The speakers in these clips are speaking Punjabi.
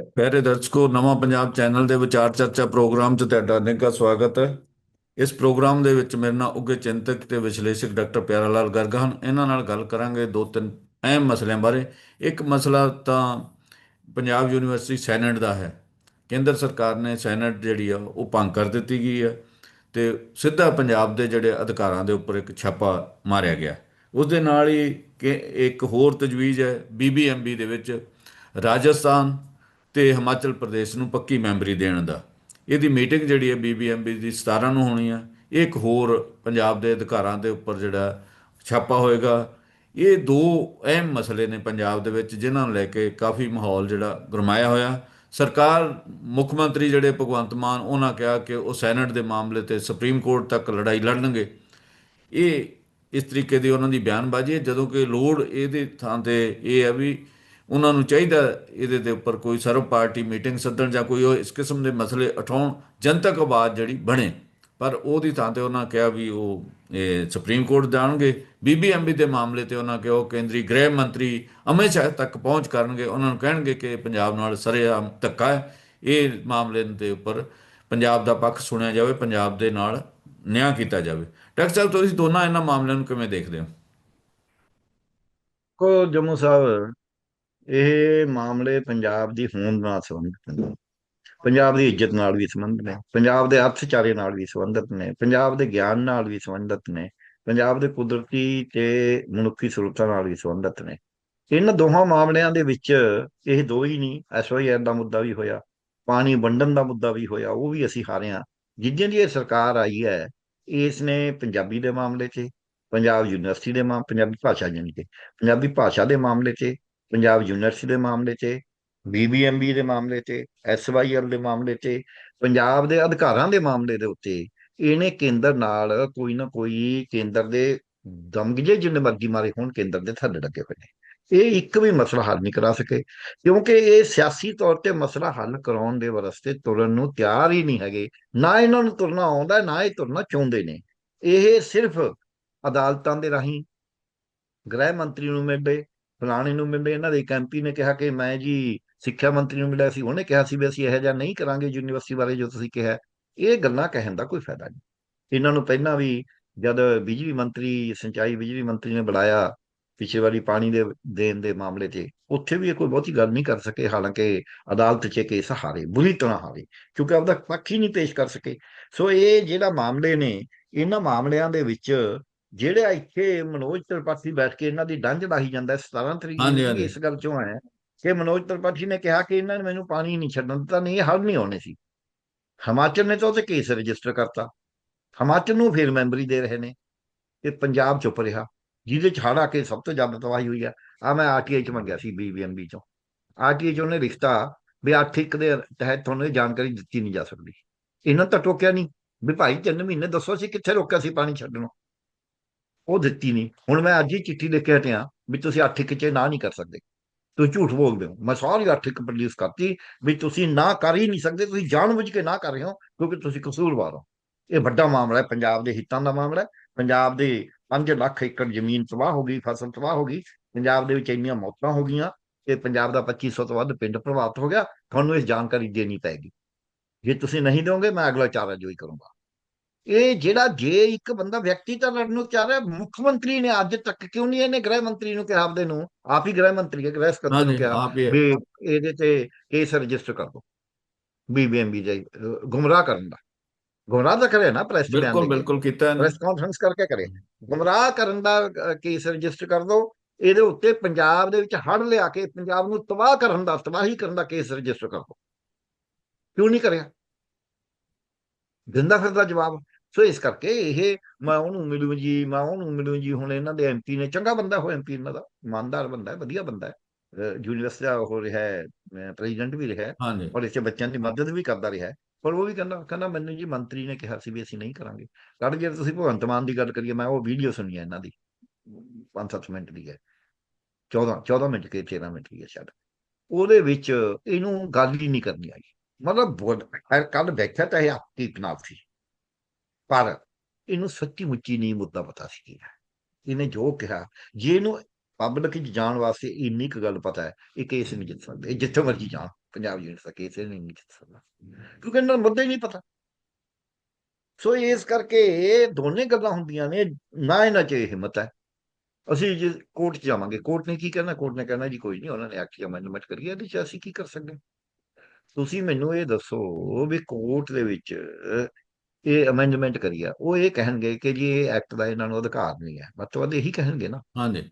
ਪਿਆਰੇ ਦਰਸ਼ਕੋ, ਨਵਾਂ ਪੰਜਾਬ ਚੈਨਲ ਦੇ ਵਿਚਾਰ ਚਰਚਾ ਪ੍ਰੋਗਰਾਮ 'ਚ ਤੁਹਾਡਾ ਨਿੱਘਾ ਸਵਾਗਤ ਹੈ। ਇਸ ਪ੍ਰੋਗਰਾਮ ਦੇ ਵਿੱਚ ਮੇਰੇ ਨਾਲ ਉੱਘੇ ਚਿੰਤਕ ਤੇ ਵਿਸ਼ਲੇਸ਼ਕ ਡਾਕਟਰ ਪਿਆਰਾ ਲਾਲ ਗਰਗ ਹਨ। ਇਹਨਾਂ ਨਾਲ ਗੱਲ ਕਰਾਂਗੇ ਦੋ ਤਿੰਨ ਅਹਿਮ ਮਸਲਿਆਂ ਬਾਰੇ। ਇੱਕ ਮਸਲਾ ਤਾਂ ਪੰਜਾਬ ਯੂਨੀਵਰਸਿਟੀ ਸੈਨੇਟ ਦਾ ਹੈ। ਕੇਂਦਰ ਸਰਕਾਰ ਨੇ ਸੈਨੇਟ ਜਿਹੜੀ ਆ, ਉਹ ਭੰਗ ਕਰ ਦਿੱਤੀ ਗਈ ਹੈ ਤੇ ਸਿੱਧਾ ਪੰਜਾਬ ਦੇ ਜਿਹੜੇ ਅਧਿਕਾਰਾਂ ਦੇ ਉੱਪਰ ਇੱਕ ਛਾਪਾ ਮਾਰਿਆ ਗਿਆ। ਉਸ ਦੇ ਨਾਲ ਹੀ ਕਿ ਇੱਕ ਹੋਰ ਤਜਵੀਜ਼ ਹੈ, ਬੀਬੀਐਮਬੀ ਦੇ ਵਿੱਚ ਰਾਜਸਥਾਨ ਤੇ ਹਿਮਾਚਲ ਪ੍ਰਦੇਸ਼ ਨੂੰ ਪੱਕੀ ਮੈਂਬਰੀ ਦੇਣ ਦਾ। ਇਹਦੀ ਮੀਟਿੰਗ ਜਿਹੜੀ ਹੈ ਬੀਬੀਐਮਬੀ ਦੀ 17 ਨੂੰ ਹੋਣੀ ਆ। ਇਹ ਇੱਕ ਹੋਰ ਪੰਜਾਬ ਦੇ ਅਧਿਕਾਰਾਂ ਦੇ ਉੱਪਰ ਜਿਹੜਾ ਛਾਪਾ ਹੋਏਗਾ। ਇਹ ਦੋ ਅਹਿਮ ਮਸਲੇ ਨੇ ਪੰਜਾਬ ਦੇ ਵਿੱਚ, ਜਿਨ੍ਹਾਂ ਨੂੰ ਲੈ ਕੇ ਕਾਫੀ ਮਾਹੌਲ ਜਿਹੜਾ ਗਰਮਾਇਆ ਹੋਇਆ। ਸਰਕਾਰ, ਮੁੱਖ ਮੰਤਰੀ ਜਿਹੜੇ ਭਗਵੰਤ ਮਾਨ, ਉਹਨਾਂ ਕਿਹਾ ਕਿ ਉਹ ਸੈਨੇਟ ਦੇ ਮਾਮਲੇ ਤੇ ਸੁਪਰੀਮ ਕੋਰਟ ਤੱਕ ਲੜਾਈ ਲੜਨਗੇ। ਇਹ ਇਸ ਤਰੀਕੇ ਦੀ ਉਹਨਾਂ ਦੀ ਬਿਆਨਬਾਜ਼ੀ ਹੈ, ਜਦੋਂ ਕਿ ਲੋੜ ਇਹਦੇ ਥਾਂ ਤੇ ਇਹ ਹੈ ਵੀ ਉਹਨਾਂ ਨੂੰ ਚਾਹੀਦਾ ਇਹਦੇ ਦੇ ਉੱਪਰ ਕੋਈ ਸਰਵ ਪਾਰਟੀ ਮੀਟਿੰਗ ਸੱਦਣ ਜਾਂ ਕੋਈ ਉਹ ਇਸ ਕਿਸਮ ਦੇ ਮਸਲੇ ਉਠਾਉਣ, ਜਨਤਕ ਆਵਾਜ਼ ਜਿਹੜੀ ਬਣੇ। ਪਰ ਉਹਦੀ ਥਾਂ ਤੇ ਉਹਨਾਂ ਕਿਹਾ ਵੀ ਉਹ, ਇਹ ਸੁਪਰੀਮ ਕੋਰਟ ਜਾਣਗੇ। ਬੀਬੀਐਮਬੀ ਦੇ ਮਾਮਲੇ ਤੇ ਉਹਨਾਂ ਕਿਹਾ ਉਹ ਕੇਂਦਰੀ ਗ੍ਰਹਿ ਮੰਤਰੀ ਅਮਿਤ ਸ਼ਾਹ ਤੱਕ ਪਹੁੰਚ ਕਰਨਗੇ। ਉਹਨਾਂ ਨੂੰ ਕਹਿਣਗੇ ਕਿ ਪੰਜਾਬ ਨਾਲ ਸਰੇਆਮ ਧੱਕਾ ਹੈ। ਇਹ ਮਾਮਲੇ ਦੇ ਉੱਪਰ ਪੰਜਾਬ ਦਾ ਪੱਖ ਸੁਣਿਆ ਜਾਵੇ, ਪੰਜਾਬ ਦੇ ਨਾਲ ਨਿਆਂ ਕੀਤਾ ਜਾਵੇ। ਡਾਕਟਰ ਸਾਹਿਬ, ਤੁਸੀਂ ਦੋਨਾਂ ਇਹਨਾਂ ਮਾਮਲਿਆਂ ਨੂੰ ਕਿਵੇਂ ਦੇਖਦੇ ਹੋ? ਕੋ ਜੰਮੂ ਸਾਹਿਬ ਇਹ ਮਾਮਲੇ ਪੰਜਾਬ ਦੀ ਹੋਂਦ ਨਾਲ ਸੰਬੰਧਿਤ ਨੇ। ਪੰਜਾਬ ਦੀ ਇੱਜ਼ਤ ਨਾਲ ਵੀ ਸੰਬੰਧਿਤ ਨੇ, ਪੰਜਾਬ ਦੇ ਅਰਥਚਾਰੇ ਨਾਲ ਵੀ ਸੰਬੰਧਿਤ ਨੇ, ਪੰਜਾਬ ਦੇ ਗਿਆਨ ਨਾਲ ਵੀ ਸੰਬੰਧਿਤ ਨੇ, ਪੰਜਾਬ ਦੇ ਕੁਦਰਤੀ ਤੇ ਮਨੁੱਖੀ ਸਰੋਤਾਂ ਨਾਲ ਵੀ ਸੰਬੰਧਿਤ ਨੇ। ਇਹਨਾਂ ਦੋਹਾਂ ਮਾਮਲਿਆਂ ਦੇ ਵਿੱਚ ਇਹ ਦੋ ਹੀ ਨਹੀਂ ਐਸਵਾਈਆਰ ਦਾ ਮੁੱਦਾ ਵੀ ਹੋਇਆ, ਪਾਣੀ ਵੰਡਣ ਦਾ ਮੁੱਦਾ ਵੀ ਹੋਇਆ, ਉਹ ਵੀ ਅਸੀਂ ਹਾਰਿਆ। ਹਾਂ ਜਿੱਦਾਂ ਦੀ ਇਹ ਸਰਕਾਰ ਆਈ ਹੈ, ਇਸ ਨੇ ਪੰਜਾਬੀ ਦੇ ਮਾਮਲੇ 'ਚ, ਪੰਜਾਬ ਯੂਨੀਵਰਸਿਟੀ ਦੇ ਮਾਮ, ਪੰਜਾਬੀ ਭਾਸ਼ਾ ਜਾਣੀ ਕਿ, ਪੰਜਾਬੀ ਭਾਸ਼ਾ ਦੇ ਮਾਮਲੇ 'ਚ ਪੰਜਾਬ ਯੂਨੀਵਰਸਿਟੀ ਦੇ ਮਾਮਲੇ 'ਚ ਬੀਬੀਐਮਬੀ ਦੇ ਮਾਮਲੇ 'ਚ ਐਸਵਾਈਐਲ ਦੇ ਮਾਮਲੇ 'ਚ, ਪੰਜਾਬ ਦੇ ਅਧਿਕਾਰਾਂ ਦੇ ਮਾਮਲੇ ਦੇ ਉੱਤੇ ਇਹਨੇ ਕੇਂਦਰ ਨਾਲ ਕੋਈ ਨਾ ਕੋਈ ਕੇਂਦਰ ਦੇ ਦਮਗਜੇ ਜਿੰਨੇ ਮਰਜ਼ੀ ਮਾਰੇ ਹੋਣ, ਕੇਂਦਰ ਦੇ ਥੱਲੇ ਲੱਗੇ ਹੋਏ ਨੇ। ਇਹ ਇੱਕ ਵੀ ਮਸਲਾ ਹੱਲ ਨਹੀਂ ਕਰਾ ਸਕੇ, ਕਿਉਂਕਿ ਇਹ ਸਿਆਸੀ ਤੌਰ ਤੇ ਮਸਲਾ ਹੱਲ ਕਰਾਉਣ ਦੇ ਵਾਸਤੇ ਤੁਰਨ ਨੂੰ ਤਿਆਰ ਹੀ ਨਹੀਂ ਹੈਗੇ। ਨਾ ਇਹਨਾਂ ਨੂੰ ਤੁਰਨਾ ਆਉਂਦਾ, ਨਾ ਇਹ ਤੁਰਨਾ ਚਾਹੁੰਦੇ ਨੇ। ਇਹ ਸਿਰਫ ਅਦਾਲਤਾਂ ਦੇ ਰਾਹੀਂ ਗ੍ਰਹਿ ਮੰਤਰੀ ਨੂੰ ਮਿਲਦੇ ਫਲਾਣੇ ਨੂੰ ਮਿਲਦੇ ਇਹਨਾਂ ਦੇ ਇੱਕ ਨੇ ਕਿਹਾ ਕਿ ਮੈਂ ਜੀ ਸਿੱਖਿਆ ਮੰਤਰੀ ਨੂੰ ਮਿਲਿਆ ਸੀ, ਉਹਨੇ ਕਿਹਾ ਸੀ ਵੀ ਅਸੀਂ ਇਹੋ ਜਿਹਾ ਨਹੀਂ ਕਰਾਂਗੇ ਯੂਨੀਵਰਸਿਟੀ ਬਾਰੇ ਜੋ ਤੁਸੀਂ ਕਿਹਾ। ਇਹ ਗੱਲਾਂ ਕਹਿਣ ਦਾ ਕੋਈ ਫਾਇਦਾ ਨਹੀਂ। ਇਹਨਾਂ ਨੂੰ ਪਹਿਲਾਂ ਵੀ ਜਦ ਬਿਜਲੀ ਮੰਤਰੀ, ਸਿੰਚਾਈ ਬਿਜਲੀ ਮੰਤਰੀ ਨੇ ਬੁਲਾਇਆ ਪਿਛਲੇ ਵਾਰੀ ਪਾਣੀ ਦੇ ਦੇਣ ਦੇ ਮਾਮਲੇ 'ਤੇ, ਉੱਥੇ ਵੀ ਇਹ ਕੋਈ ਬਹੁਤੀ ਗੱਲ ਨਹੀਂ ਕਰ ਸਕੇ, ਹਾਲਾਂਕਿ ਅਦਾਲਤ 'ਚ ਕੇਸ ਹਾਰੇ, ਬੁਰੀ ਤਰ੍ਹਾਂ ਹਾਰੇ, ਕਿਉਂਕਿ ਆਪਦਾ ਪੱਖ ਹੀ ਨਹੀਂ ਪੇਸ਼ ਕਰ ਸਕੇ। ਸੋ ਇਹ ਜਿਹੜਾ ਮਾਮਲੇ ਨੇ, ਇਹਨਾਂ ਮਾਮਲਿਆਂ ਦੇ ਵਿੱਚ ਜਿਹੜਾ ਇੱਥੇ ਮਨੋਜ ਤ੍ਰਿਪਾਠੀ ਬੈਠ ਕੇ ਇਹਨਾਂ ਦੀ ਡੰਜ ਲਾਹੀ ਜਾਂਦਾ 17 ਤਰੀਕ ਨੂੰ। ਇਸ ਗੱਲ ਚੋਂ ਆਇਆ ਕਿ ਮਨੋਜ ਤ੍ਰਿਪਾਠੀ ਨੇ ਕਿਹਾ ਕਿ ਇਹਨਾਂ ਨੇ ਮੈਨੂੰ ਪਾਣੀ ਨਹੀਂ ਛੱਡਣ ਦਿੱਤਾ ਨਹੀਂ ਇਹ ਹੱਲ ਨਹੀਂ ਹੋਣੇ ਸੀ। ਹਿਮਾਚਲ ਨੇ ਤਾਂ ਉਹਤੇ ਕੇਸ ਰਜਿਸਟਰ ਕਰਤਾ। ਹਿਮਾਚਲ ਨੂੰ ਫਿਰ ਮੈਂਬਰੀ ਦੇ ਰਹੇ ਨੇ ਤੇ ਪੰਜਾਬ ਚੁੱਪ ਰਿਹਾ। ਜਿਹਦੇ ਚ ਹੜ ਕੇ ਸਭ ਤੋਂ ਜ਼ਿਆਦਾ ਤਬਾਹੀ ਹੋਈ ਆ। ਆ ਮੈਂ ਆਰਟੀਆਈ ਚ ਮੰਗਿਆ ਸੀ ਬੀਬੀਐਮਬੀ ਚੋਂ। ਆਰਟੀਆਈ ਚ ਉਹਨੇ ਲਿਖਤਾ ਵੀ ਇੱਕ ਦੇ ਤਹਿਤ ਤੁਹਾਨੂੰ ਇਹ ਜਾਣਕਾਰੀ ਦਿੱਤੀ ਨਹੀਂ ਜਾ ਸਕਦੀ। ਇਹਨਾਂ ਤਾਂ ਟੋਕਿਆ ਨਹੀਂ ਵੀ ਭਾਈ ਤਿੰਨ ਮਹੀਨੇ ਦੱਸੋ ਸੀ ਕਿੱਥੇ ਰੋਕਿਆ ਸੀ ਪਾਣੀ ਛੱਡਣੋਂ ਉਹ ਦਿੱਤੀ ਨਹੀਂ। ਹੁਣ ਮੈਂ ਅੱਜ ਹੀ ਚਿੱਠੀ ਲਿਖ ਕੇ ਹਟਿਆ ਵੀ ਤੁਸੀਂ ਅੱਠ ਇੱਕ ਚ ਨਾ ਨਹੀਂ ਕਰ ਸਕਦੇ। ਤੁਸੀਂ ਝੂਠ ਬੋਲਦੇ ਹੋ। ਮੈਂ ਸਾਰੀ ਅੱਠ ਇੱਕ ਪ੍ਰੋਡਿਊਸ ਕਰਤੀ ਵੀ ਤੁਸੀਂ ਨਾ ਕਰ ਹੀ ਨਹੀਂ ਸਕਦੇ। ਤੁਸੀਂ ਜਾਣਬੁੱਝ ਕੇ ਨਾ ਕਰ ਰਹੇ ਹੋ ਕਿਉਂਕਿ ਤੁਸੀਂ ਕਸੂਰਵਾਰ ਹੋ। ਇਹ ਵੱਡਾ ਮਾਮਲਾ ਹੈ। ਪੰਜਾਬ ਦੇ ਹਿੱਤਾਂ ਦਾ ਮਾਮਲਾ ਹੈ। ਪੰਜਾਬ ਦੇ 5 ਲੱਖ ਏਕੜ ਜ਼ਮੀਨ ਤਬਾਹ ਹੋ ਗਈ, ਫਸਲ ਤਬਾਹ ਹੋ ਗਈ। ਪੰਜਾਬ ਦੇ ਵਿੱਚ ਇੰਨੀਆਂ ਮੌਤਾਂ ਹੋ ਗਈਆਂ ਕਿ ਪੰਜਾਬ ਦਾ 2500 ਤੋਂ ਵੱਧ ਪਿੰਡ ਪ੍ਰਭਾਵਿਤ ਹੋ ਗਿਆ। ਤੁਹਾਨੂੰ ਇਸ ਜਾਣਕਾਰੀ ਦੇਣੀ ਪੈਗੀ ਜੇ ਤੁਸੀਂ ਨਹੀਂ ਦਿਓਗੇ, ਮੈਂ ਅਗਲਾ ਚਾਰਾ ਜੋਈ ਕਰੂੰਗਾ। ਇਹ ਜਿਹੜਾ ਜੇ ਇੱਕ ਬੰਦਾ ਵਿਅਕਤੀ ਤਾਂ ਲੜਨ ਨੂੰ ਚਾਹ ਰਿਹਾ ਮੁੱਖ ਮੰਤਰੀ ਨੇ ਅੱਜ ਤੱਕ ਕਿਉਂ ਨਹੀਂ ਇਹਨੇ ਗ੍ਰਹਿ ਮੰਤਰੀ ਨੂੰ ਕਿਹਾ ਆਪਦੇ ਨੂੰ? ਆਪ ਹੀ ਗ੍ਰਹਿ ਮੰਤਰੀ ਹੈ ਗ੍ਰਹਿ ਸਕੱਤਰ ਨੂੰ ਕਿਹਾ। ਵੀ ਇਹਦੇ ਤੇ ਕੇਸ ਰਜਿਸਟਰ ਕਰ ਦੋ। ਬੀਬੀਐਮਬੀ ਅਹ, ਗੁੰਮਰਾਹ ਕਰਨ ਦਾ। ਗੁੰਮਰਾਹ ਤਾਂ ਕਰਿਆ ਨਾ ਪ੍ਰੈਸ ਬਿਆਨ ਬਿਲਕੁਲ ਬਿਲਕੁਲ ਕੀਤਾ। ਪ੍ਰੈਸ ਕਾਨਫਰੰਸ ਕਰਕੇ ਕਰੇ ਗੁੰਮਰਾਹ ਕਰਨ ਦਾ ਕੇਸ ਰਜਿਸਟਰ ਕਰ ਦੋ। ਇਹਦੇ ਉੱਤੇ ਪੰਜਾਬ ਦੇ ਵਿੱਚ ਹੜ ਲਿਆ ਕੇ ਪੰਜਾਬ ਨੂੰ ਤਬਾਹ ਕਰਨ ਦਾ ਤਬਾਹੀ ਕਰਨ ਦਾ ਕੇਸ ਰਜਿਸਟਰ ਕਰ ਦੋ। ਕਿਉਂ ਨਹੀਂ ਕਰਿਆ? ਦਿੰਦਾ ਫਿਰਦਾ ਜਵਾਬ। ਸੋ ਇਸ ਕਰਕੇ ਇਹ ਮੈਂ ਉਹਨੂੰ ਮਿਲੂ ਜੀ ਮੈਂ ਉਹਨੂੰ ਮਿਲੂ ਜੀ ਹੁਣ ਇਹਨਾਂ ਦੇ ਐਮਪੀ ਨੇ ਚੰਗਾ ਬੰਦਾ ਹੋ ਐਮਪੀ ਇਹਨਾਂ ਦਾ ਇਮਾਨਦਾਰ ਬੰਦਾ ਹੈ ਵਧੀਆ ਬੰਦਾ ਹੈ। ਯੂਨੀਵਰਸਿਟੀ ਦਾ ਹੋ ਰਿਹਾ ਹੈ ਪ੍ਰੈਜ਼ੀਡੈਂਟ ਵੀ ਰਿਹਾ ਹੈ ਔਰ ਇਸੇ ਬੱਚਿਆਂ ਦੀ ਮਦਦ ਵੀ ਕਰਦਾ ਰਿਹਾ ਹੈ। ਪਰ ਉਹ ਵੀ ਕਹਿੰਦਾ ਕਹਿੰਦਾ ਮੈਨੂੰ ਜੀ ਮੰਤਰੀ ਨੇ ਕਿਹਾ ਸੀ ਵੀ ਅਸੀਂ ਨਹੀਂ ਕਰਾਂਗੇ। ਕੱਲ ਜੇ ਤੁਸੀਂ ਭਗਵੰਤ ਮਾਨ ਦੀ ਗੱਲ ਕਰੀਏ ਮੈਂ ਉਹ ਵੀਡੀਓ ਸੁਣੀ ਹੈ ਇਹਨਾਂ ਦੀ 5-7 ਮਿੰਟ ਦੀ ਹੈ। 14 14 ਮਿੰਟ ਕੇ 13 ਮਿੰਟ ਦੀ ਹੈ ਸ਼ਾਇਦ। ਉਹਦੇ ਵਿੱਚ ਇਹਨੂੰ ਗੱਲ ਹੀ ਨਹੀਂ ਕਰਨੀ ਆਈ। ਮਤਲਬ ਕੱਲ ਬੈਠਾ ਤਾਂ ਇਹ ਆਪਕੀ ਕਨਾਫ ਸੀ। ਪਰ ਇਹਨੂੰ ਸੱਚੀ ਮੁੱਚੀ ਨਹੀਂ ਮੁੱਦਾ ਪਤਾ ਸੀ ਕੀ ਹੈ ਇਹਨੇ ਜੋ ਕਿਹਾ, ਜੇ ਇਹਨੂੰ ਪਬਲਿਕ ਚ ਜਾਣ ਵਾਸਤੇ ਇੰਨੀ ਕੁ ਗੱਲ ਪਤਾ ਹੈ, ਇਹ ਕੇਸ ਨਹੀਂ ਜਿੱਤ ਸਕਦੇ। ਇਹ ਜਿੱਥੇ ਮਰਜ਼ੀ ਜਾਣ, ਪੰਜਾਬ ਯੂਨੀਵਰਸਿਟੀ ਦਾ ਕੇਸ ਨਹੀਂ ਜਿੱਤ ਸਕਦਾ। ਕਿਉਂਕਿ ਇਹਨਾਂ ਨੂੰ ਹੀ ਨਹੀਂ ਪਤਾ। ਸੋ ਇਸ ਕਰਕੇ ਇਹ ਦੋਨੇ ਗੱਲਾਂ ਹੁੰਦੀਆਂ ਨੇ, ਨਾ ਇਹਨਾਂ 'ਚ ਇਹ ਹਿੰਮਤ ਹੈ। ਅਸੀਂ ਜੇ ਕੋਰਟ 'ਚ ਜਾਵਾਂਗੇ ਕੋਰਟ ਨੇ ਕੀ ਕਹਿਣਾ? ਕੋਰਟ ਨੇ ਕਹਿਣਾ ਜੀ ਕੋਈ ਨਹੀਂ, ਉਹਨਾਂ ਨੇ ਐਕਟ 'ਚ ਅਮੈਂਡਮੈਂਟ ਕਰੀ ਹੈ ਇਹਦੇ 'ਚ ਅਸੀਂ ਕੀ ਕਰ ਸਕਦੇ ਹਾਂ? ਤੁਸੀਂ ਮੈਨੂੰ ਇਹ ਦੱਸੋ ਵੀ ਕੋਰਟ ਦੇ ਵਿੱਚ ਇਹ ਅਮੈਂਡਮੈਂਟ ਕਰੀ ਆ ਉਹ ਇਹ ਕਹਿਣਗੇ ਕਿ ਜੀ ਇਹ ਐਕਟ ਦਾ ਇਹਨਾਂ ਨੂੰ ਅਧਿਕਾਰ ਨਹੀਂ ਹੈ ਮਤਲਬ ਇਹੀ ਕਹਿਣਗੇ ਨਾ। ਹਾਂਜੀ।